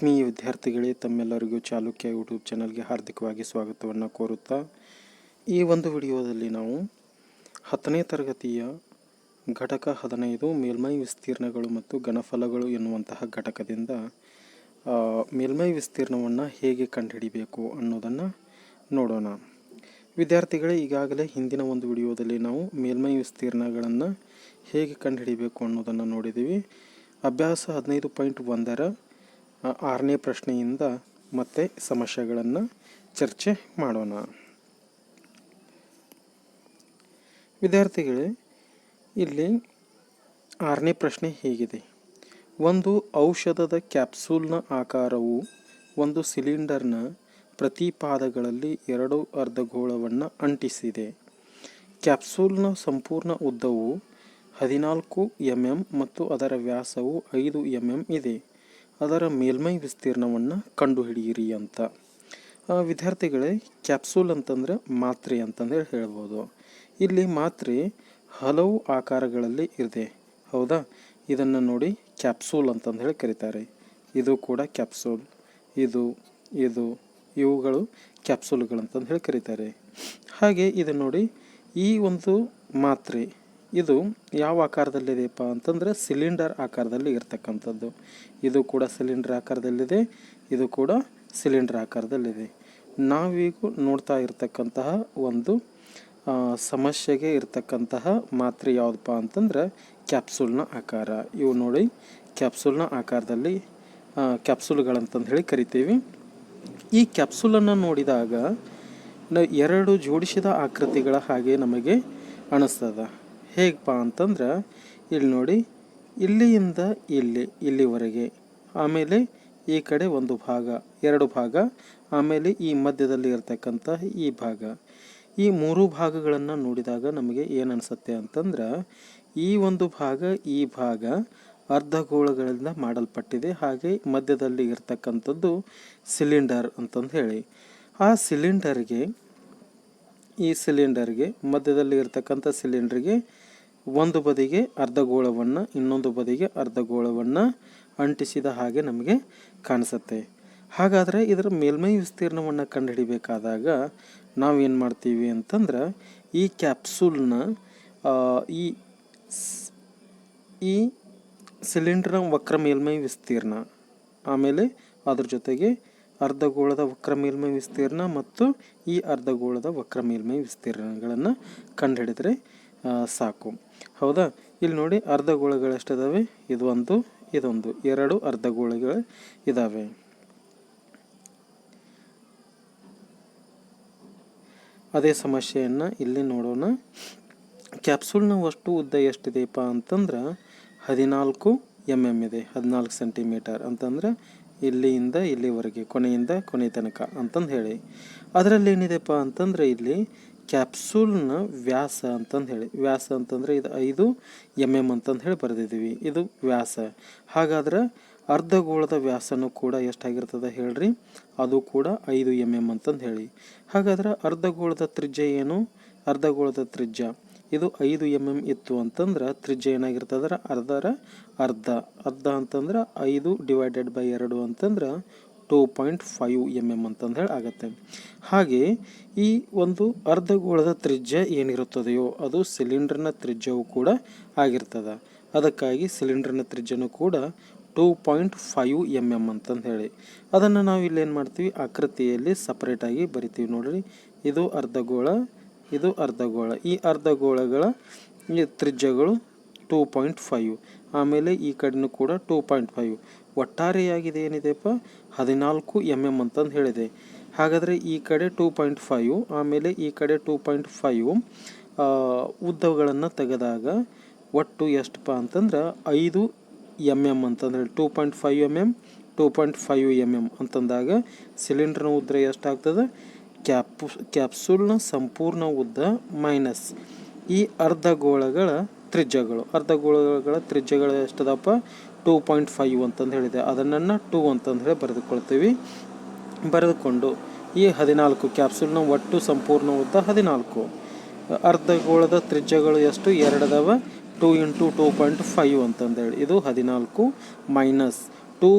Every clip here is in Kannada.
ಆತ್ಮೀಯ ವಿದ್ಯಾರ್ಥಿಗಳೇ, ತಮ್ಮೆಲ್ಲರಿಗೂ ಚಾಲುಕ್ಯ ಯೂಟ್ಯೂಬ್ ಚಾನಲ್ಗೆ ಹಾರ್ದಿಕವಾಗಿ ಸ್ವಾಗತವನ್ನು ಕೋರುತ್ತಾ, ಈ ಒಂದು ವಿಡಿಯೋದಲ್ಲಿ ನಾವು ಹತ್ತನೇ ತರಗತಿಯ ಘಟಕ ಹದಿನೈದು, ಮೇಲ್ಮೈ ವಿಸ್ತೀರ್ಣಗಳು ಮತ್ತು ಘನಫಲಗಳು ಎನ್ನುವಂತಹ ಘಟಕದಿಂದ ಮೇಲ್ಮೈ ವಿಸ್ತೀರ್ಣವನ್ನು ಹೇಗೆ ಕಂಡುಹಿಡಿಬೇಕು ಅನ್ನೋದನ್ನು ನೋಡೋಣ. ವಿದ್ಯಾರ್ಥಿಗಳೇ, ಈಗಾಗಲೇ ಹಿಂದಿನ ಒಂದು ವಿಡಿಯೋದಲ್ಲಿ ನಾವು ಮೇಲ್ಮೈ ವಿಸ್ತೀರ್ಣಗಳನ್ನು ಹೇಗೆ ಕಂಡುಹಿಡಿಬೇಕು ಅನ್ನೋದನ್ನು ನೋಡಿದ್ದೀವಿ. ಅಭ್ಯಾಸ ಹದಿನೈದು ಪಾಯಿಂಟ್ ಒಂದರ ಆರನೇ ಪ್ರಶ್ನೆಯಿಂದ ಮತ್ತೆ ಸಮಸ್ಯೆಗಳನ್ನು ಚರ್ಚೆ ಮಾಡೋಣ. ವಿದ್ಯಾರ್ಥಿಗಳೇ, ಇಲ್ಲಿ ಆರನೇ ಪ್ರಶ್ನೆ ಹೀಗಿದೆ. ಒಂದು ಔಷಧದ ಕ್ಯಾಪ್ಸೂಲ್ನ ಆಕಾರವು ಒಂದು ಸಿಲಿಂಡರ್ನ ಪ್ರತಿಪಾದಗಳಲ್ಲಿ ಎರಡು ಅರ್ಧಗೋಳವನ್ನು ಅಂಟಿಸಿದೆ. ಕ್ಯಾಪ್ಸೂಲ್ನ ಸಂಪೂರ್ಣ ಉದ್ದವು ಹದಿನಾಲ್ಕು ಎಂ ಎಂ ಮತ್ತು ಅದರ ವ್ಯಾಸವು ಐದು ಎಂ ಎಂ ಇದೆ. ಅದರ ಮೇಲ್ಮೈ ವಿಸ್ತೀರ್ಣವನ್ನು ಕಂಡುಹಿಡಿಯಿರಿ ಅಂತ. ವಿದ್ಯಾರ್ಥಿಗಳೇ ಕ್ಯಾಪ್ಸೂಲ್ ಅಂತಂದರೆ ಮಾತ್ರೆ ಅಂತಂದೇಳಿ ಹೇಳ್ಬೋದು. ಇಲ್ಲಿ ಮಾತ್ರೆ ಹಲವು ಆಕಾರಗಳಲ್ಲಿ ಇದೆ. ಹೌದಾ? ಇದನ್ನು ನೋಡಿ ಕ್ಯಾಪ್ಸೂಲ್ ಅಂತಂದು ಹೇಳಿ ಕರೀತಾರೆ. ಇದು ಕೂಡ ಕ್ಯಾಪ್ಸೂಲ್ ಇದು ಇದು, ಇವುಗಳು ಕ್ಯಾಪ್ಸೂಲ್ಗಳಂತಂದು ಹೇಳಿ ಕರೀತಾರೆ. ಹಾಗೆ ಇದು ನೋಡಿ ಈ ಒಂದು ಮಾತ್ರೆ, ಇದು ಯಾವ ಆಕಾರದಲ್ಲಿದೆಯಪ್ಪ ಅಂತಂದರೆ ಸಿಲಿಂಡರ್ ಆಕಾರದಲ್ಲಿ ಇರ್ತಕ್ಕಂಥದ್ದು. ಇದು ಕೂಡ ಸಿಲಿಂಡರ್ ಆಕಾರದಲ್ಲಿದೆ, ಇದು ಕೂಡ ಸಿಲಿಂಡರ್ ಆಕಾರದಲ್ಲಿದೆ. ನಾವೀಗ ನೋಡ್ತಾ ಇರತಕ್ಕಂತಹ ಒಂದು ಸಮಸ್ಯೆಗೆ ಇರತಕ್ಕಂತಹ ಮಾತ್ರೆ ಯಾವುದಪ್ಪ ಅಂತಂದ್ರೆ ಕ್ಯಾಪ್ಸೂಲ್ನ ಆಕಾರ. ಇವು ನೋಡಿ, ಕ್ಯಾಪ್ಸೂಲ್ನ ಆಕಾರದಲ್ಲಿ ಕ್ಯಾಪ್ಸೂಲ್ಗಳಂತಂದು ಹೇಳಿ ಕರಿತೀವಿ. ಈ ಕ್ಯಾಪ್ಸೂಲನ್ನು ನೋಡಿದಾಗ ಎರಡು ಜೋಡಿಸಿದ ಆಕೃತಿಗಳ ಹಾಗೆ ನಮಗೆ ಅನಿಸ್ತದ. ಹೇಗಪ್ಪ ಅಂತಂದ್ರೆ, ಇಲ್ಲಿ ನೋಡಿ ಇಲ್ಲಿಯಿಂದ ಇಲ್ಲಿ, ಇಲ್ಲಿವರೆಗೆ. ಆಮೇಲೆ ಈ ಕಡೆ ಒಂದು ಭಾಗ, ಎರಡು ಭಾಗ. ಆಮೇಲೆ ಈ ಮಧ್ಯದಲ್ಲಿ ಇರತಕ್ಕಂಥ ಈ ಭಾಗ. ಈ ಮೂರು ಭಾಗಗಳನ್ನು ನೋಡಿದಾಗ ನಮಗೆ ಏನು ಅಂತಂದ್ರೆ, ಈ ಒಂದು ಭಾಗ, ಈ ಭಾಗ ಅರ್ಧಗೋಳಗಳಿಂದ ಮಾಡಲ್ಪಟ್ಟಿದೆ. ಹಾಗೆ ಮಧ್ಯದಲ್ಲಿ ಇರತಕ್ಕಂಥದ್ದು ಸಿಲಿಂಡರ್ ಅಂತಂದು ಹೇಳಿ. ಆ ಸಿಲಿಂಡರ್ಗೆ, ಈ ಸಿಲಿಂಡರ್ಗೆ, ಮಧ್ಯದಲ್ಲಿ ಇರತಕ್ಕಂಥ ಸಿಲಿಂಡರ್ಗೆ ಒಂದು ಬದಿಗೆ ಅರ್ಧಗೋಳವನ್ನು ಇನ್ನೊಂದು ಬದಿಗೆ ಅರ್ಧಗೋಳವನ್ನು ಅಂಟಿಸಿದ ಹಾಗೆ ನಮಗೆ ಕಾಣಿಸುತ್ತೆ. ಹಾಗಾದರೆ ಇದರ ಮೇಲ್ಮೈ ವಿಸ್ತೀರ್ಣವನ್ನು ಕಂಡುಹಿಡಿಬೇಕಾದಾಗ ನಾವೇನು ಮಾಡ್ತೀವಿ ಅಂತಂದ್ರೆ ಈ ಕ್ಯಾಪ್ಸೂಲ್ನ ಈ ಈ ಸಿಲಿಂಡ್ರ್ನ ವಕ್ರ ಮೇಲ್ಮೈ ವಿಸ್ತೀರ್ಣ, ಆಮೇಲೆ ಅದ್ರ ಜೊತೆಗೆ ಅರ್ಧಗೋಳದ ವಕ್ರ ಮೇಲ್ಮೈ ವಿಸ್ತೀರ್ಣ ಮತ್ತು ಈ ಅರ್ಧಗೋಳದ ವಕ್ರ ಮೇಲ್ಮೈ ವಿಸ್ತೀರ್ಣಗಳನ್ನು ಕಂಡುಹಿಡಿದ್ರೆ ಸಾಕು. ಹೌದಾ? ಇಲ್ಲಿ ನೋಡಿ ಅರ್ಧಗೋಳಗಳು ಎಷ್ಟಿದಾವೆ? ಇದು ಒಂದು ಇದೊಂದು. ಎರಡು ಅರ್ಧ ಗೋಳಗಳು ಇದ್ದಾವೆ ಅದೇ ಸಮಸ್ಯೆಯನ್ನು ಇಲ್ಲಿ ನೋಡೋಣ. ಕ್ಯಾಪ್ಸೂಲ್ನ ಅಷ್ಟು ಉದ್ದ ಎಷ್ಟಿದೆಯಪ್ಪ ಅಂತಂದ್ರೆ ಹದಿನಾಲ್ಕು ಎಂ ಎಂ ಇದೆ, ಹದಿನಾಲ್ಕು ಸೆಂಟಿಮೀಟರ್ ಅಂತಂದ್ರ ಇಲ್ಲಿಯಿಂದ ಇಲ್ಲಿವರೆಗೆ, ಕೊನೆಯಿಂದ ಕೊನೆ ತನಕ ಅಂತಂದು ಹೇಳಿ. ಅದರಲ್ಲಿ ಏನಿದೆಪ್ಪ ಅಂತಂದ್ರೆ ಇಲ್ಲಿ ಕ್ಯಾಪ್ಸೂಲ್ನ ವ್ಯಾಸ ಅಂತಂದು ಹೇಳಿ, ವ್ಯಾಸ ಅಂತಂದರೆ ಇದು ಐದು ಎಂ ಎಂ ಅಂತಂದು ಹೇಳಿ ಬರೆದಿದ್ದೀವಿ, ಇದು ವ್ಯಾಸ. ಹಾಗಾದ್ರೆ ಅರ್ಧಗೋಳದ ವ್ಯಾಸನೂ ಕೂಡ ಎಷ್ಟಾಗಿರ್ತದೆ ಹೇಳ್ರಿ? ಅದು ಕೂಡ ಐದು ಎಂ ಎಂ ಅಂತಂದು ಹೇಳಿ. ಹಾಗಾದ್ರೆ ಅರ್ಧಗೋಳದ ತ್ರಿಜ್ಯ ಏನು? ಅರ್ಧಗೋಳದ ತ್ರಿಜ್ಯ. ಇದು ಐದು ಎಂ ಎಂ ಇತ್ತು ಅಂತಂದ್ರೆ ತ್ರಿಜ್ಯ ಏನಾಗಿರ್ತದ್ರೆ ಅರ್ಧರ ಅರ್ಧ. ಅರ್ಧ ಅಂತಂದ್ರೆ ಐದು ಡಿವೈಡೆಡ್ ಬೈ ಎರಡು ಅಂತಂದ್ರೆ two point five M M ಅಂತಂದು ಹೇಳಿ ಆಗುತ್ತೆ. ಹಾಗೆ ಈ ಒಂದು ಅರ್ಧಗೋಳದ ತ್ರಿಜ್ಯ ಏನಿರುತ್ತದೆಯೋ ಅದು ಸಿಲಿಂಡರ್ನ ತ್ರಿಜ್ಯವು ಕೂಡ ಆಗಿರ್ತದೆ. ಅದಕ್ಕಾಗಿ ಸಿಲಿಂಡರ್ನ ತ್ರಿಜ್ಯನೂ ಕೂಡ two point five M M ಅಂತಂದು ಹೇಳಿ ಅದನ್ನು ನಾವು ಇಲ್ಲಿ ಏನು ಮಾಡ್ತೀವಿ? ಆಕೃತಿಯಲ್ಲಿ ಸಪ್ರೇಟಾಗಿ ಬರಿತೀವಿ ನೋಡಿರಿ. ಇದು ಅರ್ಧಗೋಳ ಇದು ಅರ್ಧಗೋಳ. ಈ ಅರ್ಧಗೋಳಗಳ ತ್ರಿಜ್ಯಗಳು ಟೂ ಪಾಯಿಂಟ್ ಫೈವ್ ಆಮೇಲೆ ಈ ಕಡೆನೂ ಕೂಡ ಟೂ ಪಾಯಿಂಟ್ ಫೈವ್ ಒಟ್ಟಾರೆಯಾಗಿದೆ ಏನಿದೆಪ್ಪ ಹದಿನಾಲ್ಕು ಎಂ ಎಂ ಅಂತಂದು ಹೇಳಿದೆ. ಹಾಗಾದರೆ ಈ ಕಡೆ ಟೂ ಪಾಯಿಂಟ್ ಫೈವ್ ಆಮೇಲೆ ಈ ಕಡೆ ಟೂ ಪಾಯಿಂಟ್ ಫೈವ್ ಉದ್ದಗಳನ್ನು ತೆಗೆದಾಗ ಒಟ್ಟು ಎಷ್ಟಪ್ಪ ಅಂತಂದ್ರೆ ಐದು ಎಂ ಎಂ ಅಂತಂದ್ರೆ two point five M M two point five M M ಅಂತಂದಾಗ ಸಿಲಿಂಡರ್ನ ಉದ್ದ ಎಷ್ಟಾಗ್ತದೆ? ಕ್ಯಾಪ್, ಕ್ಯಾಪ್ಸೂಲ್ನ ಸಂಪೂರ್ಣ ಉದ್ದ ಮೈನಸ್ ಈ ಅರ್ಧಗೋಳಗಳ ತ್ರಿಜ್ಯಗಳು ಅರ್ಧಗೋಳಗಳ ತ್ರಿಜ್ಯಗಳು ಎಷ್ಟದಪ್ಪ? ಟೂ ಪಾಯಿಂಟ್ ಫೈವ್ ಅಂತಂದು ಹೇಳಿದೆ. ಅದನ್ನು ಟೂ ಅಂತಂದು ಹೇಳಿ ಬರೆದುಕೊಳ್ತೀವಿ. ಬರೆದುಕೊಂಡು ಈ ಹದಿನಾಲ್ಕು ಕ್ಯಾಪ್ಸೂಲ್ನ ಒಟ್ಟು ಸಂಪೂರ್ಣ ಉದ್ದ ಹದಿನಾಲ್ಕು. ಅರ್ಧಗೋಳದ ತ್ರಿಜ್ಯಗಳು ಎಷ್ಟು? ಎರಡದವ. Two into two point five ಅಂತಂದೇಳಿ ಇದು ಹದಿನಾಲ್ಕು minus two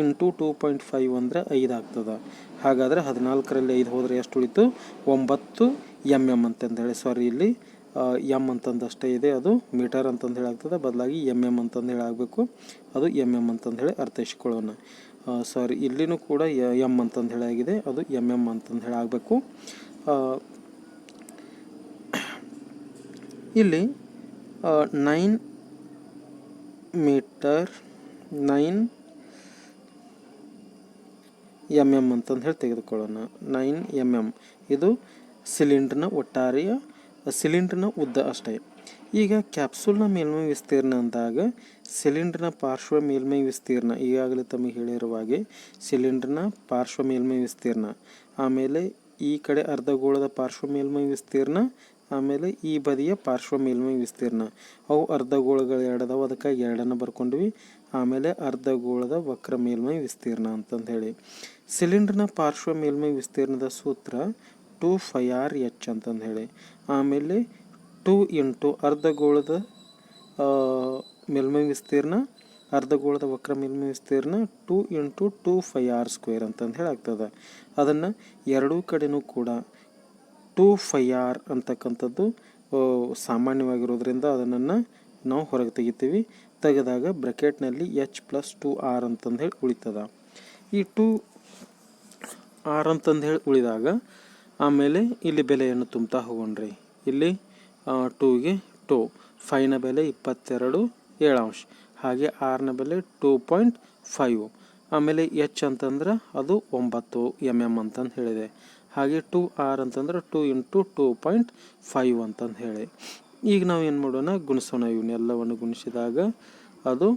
into two point five ಅಂದರೆ ಐದು ಆಗ್ತದೆ. ಹಾಗಾದರೆ ಹದಿನಾಲ್ಕರಲ್ಲಿ ಐದು ಹೋದರೆ ಎಷ್ಟು ಉಳಿತು? ಒಂಬತ್ತು ಎಂ ಎಂ ಅಂತಂದೇಳಿ ಸಾರಿ ಇಲ್ಲಿ ಎಂ ಅಂತಂದು ಅಷ್ಟೇ ಇದೆ. ಅದು ಮೀಟರ್ ಅಂತಂದು ಹೇಳಿ ಆಗ್ತದೆ ಬದಲಾಗಿ ಎಂ ಎಂ ಅಂತಂದು ಹೇಳಿ ಆಗಬೇಕು ಅದು ಎಂ ಎಂ ಅಂತಂದು ಹೇಳಿ ಅರ್ಥೈಸಿಕೊಳ್ಳೋಣ ಸಾರಿ ಇಲ್ಲಿನೂ ಕೂಡ ಎಂ ಅಂತಂದು ಹೇಳಿ ಆಗಿದೆ ಅದು ಎಂ ಎಂ ಅಂತಂದು ಹೇಳಿ ಆಗಬೇಕು ಇಲ್ಲಿ nine metre nine M M ಅಂತಂದು ಹೇಳಿ ತೆಗೆದುಕೊಳ್ಳೋಣ. Nine M M. ಇದು ಸಿಲಿಂಡ್ರನ್ನ ಒಟ್ಟಾರೆಯ ಸಿಲಿಂಡ್ರ್ನ ಉದ್ದ ಅಷ್ಟೇ. ಈಗ ಕ್ಯಾಪ್ಸೂಲ್ನ ಮೇಲ್ಮೈ ವಿಸ್ತೀರ್ಣ ಅಂದಾಗ ಸಿಲಿಂಡ್ರನ ಪಾರ್ಶ್ವ ಮೇಲ್ಮೈ ವಿಸ್ತೀರ್ಣ, ಈಗಾಗಲೇ ತಮಗೆ ಹೇಳಿರುವ ಹಾಗೆ ಸಿಲಿಂಡ್ರ್ನ ಪಾರ್ಶ್ವ ಮೇಲ್ಮೈ ವಿಸ್ತೀರ್ಣ, ಆಮೇಲೆ ಈ ಕಡೆ ಅರ್ಧಗೋಳದ ಪಾರ್ಶ್ವ ಮೇಲ್ಮೈ ವಿಸ್ತೀರ್ಣ, ಆಮೇಲೆ ಈ ಬದಿಯ ಪಾರ್ಶ್ವ ಮೇಲ್ಮೈ ವಿಸ್ತೀರ್ಣ. ಅವು ಅರ್ಧಗೋಳಗಳು ಎರಡದಾವ, ಅದಕ್ಕೆ ಎರಡನ್ನು ಬರ್ಕೊಂಡ್ವಿ. ಆಮೇಲೆ ಅರ್ಧಗೋಳದ ವಕ್ರ ಮೇಲ್ಮೈ ವಿಸ್ತೀರ್ಣ ಅಂತಂದು ಹೇಳಿ. ಸಿಲಿಂಡ್ರನ ಪಾರ್ಶ್ವ ಮೇಲ್ಮೈ ವಿಸ್ತೀರ್ಣದ ಸೂತ್ರ ಟು ಫೈ ಆರ್ ಎಚ್ ಅಂತಂದು ಹೇಳಿ. ಆಮೇಲೆ ಟು ಇಂಟು ಅರ್ಧಗೋಳದ ಮೇಲ್ಮೈ ವಿಸ್ತೀರ್ಣ, ಅರ್ಧಗೋಳದ ವಕ್ರ ಮೇಲ್ಮೈ ವಿಸ್ತೀರ್ಣ two into two pi R square ಅಂತಂದು ಹೇಳಿ ಆಗ್ತದೆ ಅದನ್ನು ಎರಡೂ ಕಡೆನೂ ಕೂಡ ಟು ಫೈ ಆರ್ ಅಂತಕ್ಕಂಥದ್ದು ಸಾಮಾನ್ಯವಾಗಿರೋದ್ರಿಂದ ಅದನ್ನು ನಾವು ಹೊರಗೆ ತೆಗಿತೀವಿ. ತೆಗೆದಾಗ ಬ್ರಕೆಟ್ನಲ್ಲಿ ಎಚ್ ಪ್ಲಸ್ ಟು ಆರ್ ಅಂತಂದು ಹೇಳಿ ಉಳಿತದ. ಈ ಟು ಆರ್ ಅಂತಂದು ಹೇಳಿ ಉಳಿದಾಗ ಆಮೇಲೆ ಇಲ್ಲಿ ಬೆಲೆಯನ್ನು ತುಂಬ್ತಾ ಹೋಗೋಣ್ರಿ. ಇಲ್ಲಿ ಟೂಗೆ ಟೂ ಫೈವ್ನ ಬೆಲೆ ಇಪ್ಪತ್ತೆರಡು ಏಳಾಂಶ ಹಾಗೆ ಆರ್ನ ಬೆಲೆ ಟೂ ಪಾಯಿಂಟ್ ಫೈವ್ ಆಮೇಲೆ ಎಚ್ ಅಂತಂದ್ರೆ ಅದು ಒಂಬತ್ತು ಎಂ ಎಂ ಅಂತಂದು ಹೇಳಿದೆ. ಹಾಗೆ ಟೂ ಆರ್ ಅಂತಂದ್ರೆ two into two point five ಅಂತಂದು ಹೇಳಿ. ಈಗ ನಾವು ಏನು ಮಾಡೋಣ, ಗುಣಿಸೋಣ ಇವನ್ನೆಲ್ಲವನ್ನು ಗುಣಿಸಿದಾಗ ಅದು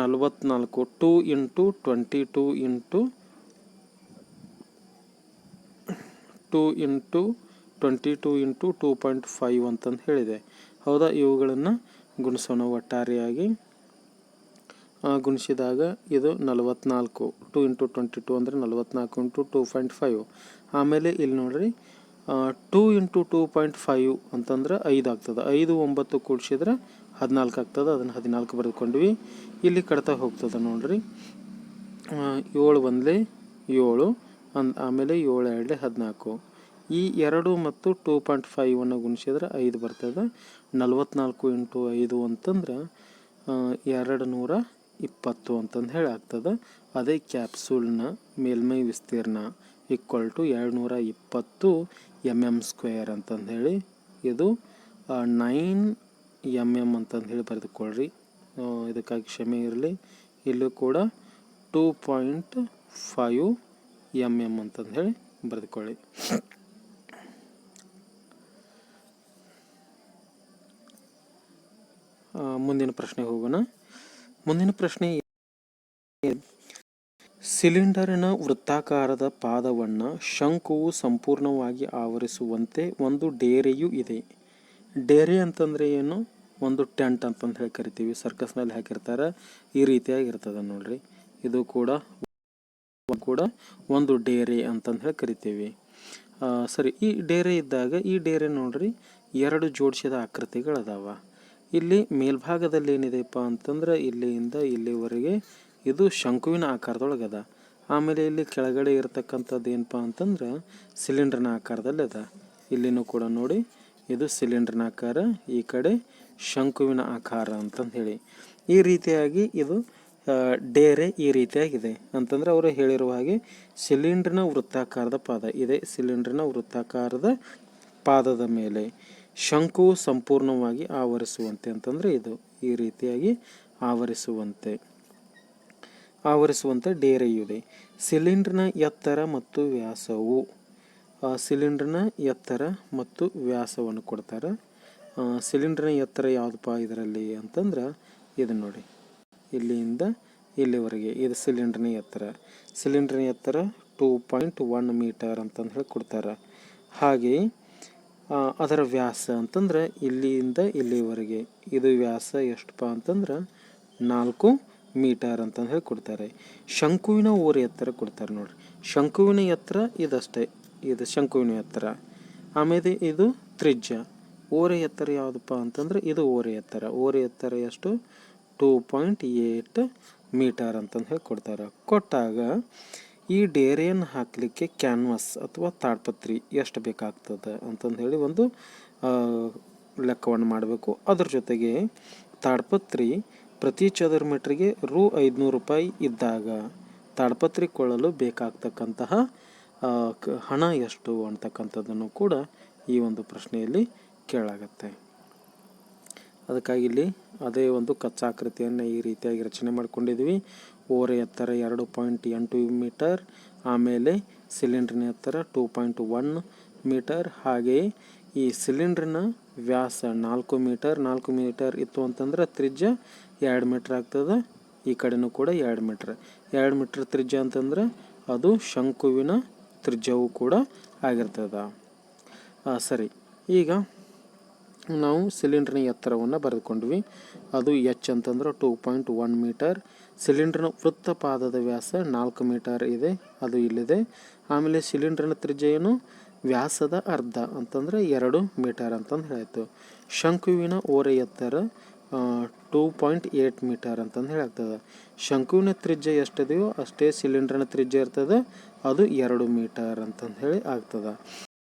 ನಲವತ್ನಾಲ್ಕು two into twenty two into two into twenty two into two point five ಅಂತಂದು ಹೇಳಿದೆ. ಹೌದಾ? ಇವುಗಳನ್ನು ಗುಣಿಸೋಣ ಒಟ್ಟಾರೆಯಾಗಿ. ಗುಣಿಸಿದಾಗ ಇದು ನಲವತ್ನಾಲ್ಕು. ಟು ಇಂಟು ಟ್ವೆಂಟಿ ಟೂ ಅಂದರೆ ನಲವತ್ನಾಲ್ಕು ಇಂಟು ಟೂ ಪಾಯಿಂಟ್ ಫೈವ್. ಆಮೇಲೆ ಇಲ್ಲಿ ನೋಡ್ರಿ two into two point five ಅಂತಂದ್ರೆ ಐದು ಆಗ್ತದೆ. ಐದು, ಒಂಬತ್ತು ಕೂಡಿಸಿದ್ರೆ ಹದಿನಾಲ್ಕು ಆಗ್ತದೆ. ಅದನ್ನು ಹದಿನಾಲ್ಕು ಬರೆದುಕೊಂಡ್ವಿ. ಇಲ್ಲಿ ಕಡ್ತಾ ಹೋಗ್ತದೆ ನೋಡಿರಿ. ಏಳು ಒಂದಲೇ ಏಳು. ಅನ್, ಆಮೇಲೆ ಏಳು ಎರಡು ಹದಿನಾಲ್ಕು. ಈ ಎರಡು ಮತ್ತು ಟೂ ಪಾಯಿಂಟ್ ಫೈವನ್ನು ಗುಣಿಸಿದ್ರೆ ಐದು ಬರ್ತದೆ. ನಲ್ವತ್ನಾಲ್ಕು ಇಂಟು ಐದು ಅಂತಂದ್ರೆ ಎರಡು ನೂರ ಇಪ್ಪತ್ತು ಅಂತಂದು ಹೇಳಿ ಆಗ್ತದೆ ಅದೇ ಕ್ಯಾಪ್ಸೂಲ್ನ ಮೇಲ್ಮೈ ವಿಸ್ತೀರ್ಣ ಈಕ್ವಲ್ ಟು ಎರಡು ನೂರ ಇಪ್ಪತ್ತು ಎಂ ಎಂ ಸ್ಕ್ವೇರ್ ಅಂತಂದು ಹೇಳಿ, ಇದು ನೈನ್ ಎಂ ಎಂ ಅಂತಂದು ಹೇಳಿ ಬರೆದುಕೊಳ್ಳ್ರಿ. ಇದಕ್ಕಾಗಿ ಕ್ಷಮೆ ಇರಲಿ. ಇಲ್ಲೂ ಕೂಡ two point five M M ಅಂತಂದು ಹೇಳಿ ಬರೆದುಕೊಳ್ಳಿ. ಮುಂದಿನ ಪ್ರಶ್ನೆಗೆ ಹೋಗೋಣ. ಮುಂದಿನ ಪ್ರಶ್ನೆ ಸಿಲಿಂಡರಿನ ವೃತ್ತಾಕಾರದ ಪಾದವನ್ನು ಶಂಕುವು ಸಂಪೂರ್ಣವಾಗಿ ಆವರಿಸುವಂತೆ ಒಂದು ಡೇರೆಯೂ ಇದೆ. ಡೇರೆ ಅಂತಂದರೆ ಏನು? ಒಂದು ಟೆಂಟ್ ಅಂತಂದು ಹೇಳಿ ಕರಿತೀವಿ. ಸರ್ಕಸ್ನಲ್ಲಿ ಹಾಕಿರ್ತಾರೆ. ಈ ರೀತಿಯಾಗಿ ಇರ್ತದೆ ನೋಡ್ರಿ. ಇದು ಕೂಡ ಕೂಡ ಒಂದು ಡೇರೆ ಅಂತಂದು ಹೇಳಿ ಕರಿತೀವಿ. ಸರಿ, ಈ ಡೇರೆ ಇದ್ದಾಗ, ಈ ಡೇರೆ ನೋಡ್ರಿ, ಎರಡು ಜೋಡಿಸಿದ ಆಕೃತಿಗಳದಾವ ಇಲ್ಲಿ ಮೇಲ್ಭಾಗದಲ್ಲಿ ಏನಿದೆಪ್ಪ ಅಂತಂದ್ರೆ, ಇಲ್ಲಿಯಿಂದ ಇಲ್ಲಿವರೆಗೆ ಇದು ಶಂಕುವಿನ ಆಕಾರದೊಳಗದ. ಆಮೇಲೆ ಇಲ್ಲಿ ಕೆಳಗಡೆ ಇರತಕ್ಕಂಥದ್ದು ಏನಪ್ಪ ಅಂತಂದ್ರೆ, ಸಿಲಿಂಡರ್ನ ಆಕಾರದಲ್ಲಿ ಅದ. ಇಲ್ಲಿನೂ ಕೂಡ ನೋಡಿ, ಇದು ಸಿಲಿಂಡರ್ನ ಆಕಾರ, ಈ ಕಡೆ ಶಂಕುವಿನ ಆಕಾರ ಅಂತಂದು ಹೇಳಿ. ಈ ರೀತಿಯಾಗಿ ಇದು ಡೇರೆ ಈ ರೀತಿಯಾಗಿದೆ. ಅಂತಂದ್ರೆ ಅವರು ಹೇಳಿರುವ ಹಾಗೆ ಸಿಲಿಂಡ್ರಿನ ವೃತ್ತಾಕಾರದ ಪಾದ. ಇದೆ ಸಿಲಿಂಡ್ರಿನ ವೃತ್ತಾಕಾರದ ಪಾದದ ಮೇಲೆ ಶಂಕು ಸಂಪೂರ್ಣವಾಗಿ ಆವರಿಸುವಂತೆ ಅಂತಂದ್ರೆ ಇದು ಈ ರೀತಿಯಾಗಿ ಆವರಿಸುವಂತೆ. ಆವರಿಸುವಂತೆ ಡೇರೆಯಿದೆ. ಸಿಲಿಂಡ್ರಿನ ಎತ್ತರ ಮತ್ತು ವ್ಯಾಸವು ಸಿಲಿಂಡ್ರಿನ ಎತ್ತರ ಮತ್ತು ವ್ಯಾಸವನ್ನು ಕೊಡ್ತಾರೆ. ಸಿಲಿಂಡ್ರಿನ ಎತ್ತರ ಯಾವುದಪ್ಪ ಇದರಲ್ಲಿ ಅಂತಂದ್ರೆ ಇದು ನೋಡಿ. ಇಲ್ಲಿಂದ ಇಲ್ಲಿವರೆಗೆ. ಇದು ಸಿಲಿಂಡ್ರಿನ ಎತ್ತರ. ಸಿಲಿಂಡ್ರಿನ ಎತ್ತರ ಟೂ ಪಾಯಿಂಟ್ ಒನ್ ಮೀಟರ್ ಅಂತಂದು ಹೇಳಿ ಕೊಡ್ತಾರೆ. ಹಾಗೆ ಅದರ ವ್ಯಾಸ ಅಂತಂದ್ರೆ ಇಲ್ಲಿಯಿಂದ ಇಲ್ಲಿವರೆಗೆ. ಇದು ವ್ಯಾಸ ಎಷ್ಟಪ್ಪ ಅಂತಂದ್ರೆ ನಾಲ್ಕು ಮೀಟರ್ ಅಂತಂದು ಹೇಳಿ ಕೊಡ್ತಾರೆ. ಶಂಕುವಿನ ಓರೆ ಎತ್ತರ ಕೊಡ್ತಾರೆ ನೋಡ್ರಿ. ಶಂಕುವಿನ ಎತ್ತರ ಇದಷ್ಟೇ. ಇದು ಶಂಕುವಿನ ಎತ್ತರ. ಆಮೇಲೆ ಇದು ತ್ರಿಜ್ಯ. ಓರೆ ಎತ್ತರ ಯಾವುದಪ್ಪ ಅಂತಂದ್ರೆ ಇದು ಓರೆ ಎತ್ತರ. ಓರೆ ಎತ್ತರ ಎಷ್ಟು? ಟೂ ಪಾಯಿಂಟ್ ಏಟ್ ಮೀಟರ್ ಅಂತಂದು ಹೇಳಿ ಕೊಡ್ತಾರೆ. ಕೊಟ್ಟಾಗ ಈ ಡೇರೆಯನ್ನು ಹಾಕಲಿಕ್ಕೆ ಕ್ಯಾನ್ವಾಸ್ ಅಥವಾ ತಾಡ್ಪತ್ರಿ ಎಷ್ಟು ಬೇಕಾಗ್ತದೆ ಅಂತಂದು ಹೇಳಿ ಒಂದು ಲೆಕ್ಕವನ್ನು ಮಾಡಬೇಕು. ಅದ್ರ ಜೊತೆಗೆ ತಾಡ್ಪತ್ರಿ ಪ್ರತಿ ಚದರ ಮೀಟ್ರಿಗೆ ರು ಐದುನೂರು ರೂಪಾಯಿ ಇದ್ದಾಗ ತಾಡ್ಪತ್ರಿ ಕೊಳ್ಳಲು ಬೇಕಾಗ್ತಕ್ಕಂತಹ ಹಣ ಎಷ್ಟು ಅಂತಕ್ಕಂಥದ್ದನ್ನು ಕೂಡ ಈ ಒಂದು ಪ್ರಶ್ನೆಯಲ್ಲಿ ಕೇಳಾಗತ್ತೆ. ಅದಕ್ಕಾಗಿ ಇಲ್ಲಿ ಅದೇ ಒಂದು ಕಚ್ಚಾಕೃತಿಯನ್ನು ಈ ರೀತಿಯಾಗಿ ರಚನೆ ಮಾಡಿಕೊಂಡಿದ್ವಿ ಓರೆ ಎತ್ತರ ಎರಡು ಪಾಯಿಂಟ್ ಎಂಟು ಮೀಟರ್, ಆಮೇಲೆ ಸಿಲಿಂಡ್ರಿನ ಎತ್ತರ ಟೂ ಪಾಯಿಂಟ್ ಒನ್ ಮೀಟರ್, ಹಾಗೆಯೇ ಈ ಸಿಲಿಂಡ್ರಿನ ವ್ಯಾಸ ನಾಲ್ಕು ಮೀಟರ್ ನಾಲ್ಕು ಮೀಟರ್ ಇತ್ತು ಅಂತಂದ್ರೆ ತ್ರಿಜ್ಯ ಎರಡು ಮೀಟ್ರ್ ಆಗ್ತದೆ, ಈ ಕಡೆನೂ ಕೂಡ ಎರಡು ಮೀಟ್ರ್. ಎರಡು ಮೀಟ್ರ್ ತ್ರಿಜ್ಯ ಅಂತಂದ್ರೆ ಅದು ಶಂಕುವಿನ ತ್ರಿಜ್ಯವು ಕೂಡ ಆಗಿರ್ತದೆ. ಸರಿ. ಈಗ ನಾವು ಸಿಲಿಂಡ್ರಿನ ಎತ್ತರವನ್ನು ಬರೆದುಕೊಂಡ್ವಿ. ಅದು ಎಚ್ ಅಂತಂದ್ರೆ ಟೂ ಪಾಯಿಂಟ್ ಒನ್ ಮೀಟರ್ ಸಿಲಿಂಡ್ರಿನ ವೃತ್ತಪಾದದ ವ್ಯಾಸ ನಾಲ್ಕು ಮೀಟರ್ ಇದೆ, ಅದು ಇಲ್ಲಿದೆ. ಆಮೇಲೆ ಸಿಲಿಂಡ್ರಿನ ತ್ರಿಜ್ಯ ಏನು ವ್ಯಾಸದ ಅರ್ಧ ಅಂತಂದ್ರೆ ಎರಡು ಮೀಟರ್ ಅಂತಂದು ಹೇಳ್ತು. ಶಂಕುವಿನ ಓರೆ ಎತ್ತರ ಟೂ ಪಾಯಿಂಟ್ ಏಯ್ಟ್ ಮೀಟರ್ ಅಂತಂದು ಹೇಳಾಗ್ತದೆ ಶಂಕುವಿನ ತ್ರಿಜ್ಯ ಎಷ್ಟಿದೆಯೋ ಅಷ್ಟೇ ಸಿಲಿಂಡ್ರಿನ ತ್ರಿಜ್ಯ ಇರ್ತದೆ, ಅದು ಎರಡು ಮೀಟರ್ ಅಂತಂದು ಹೇಳಿ ಆಗ್ತದೆ.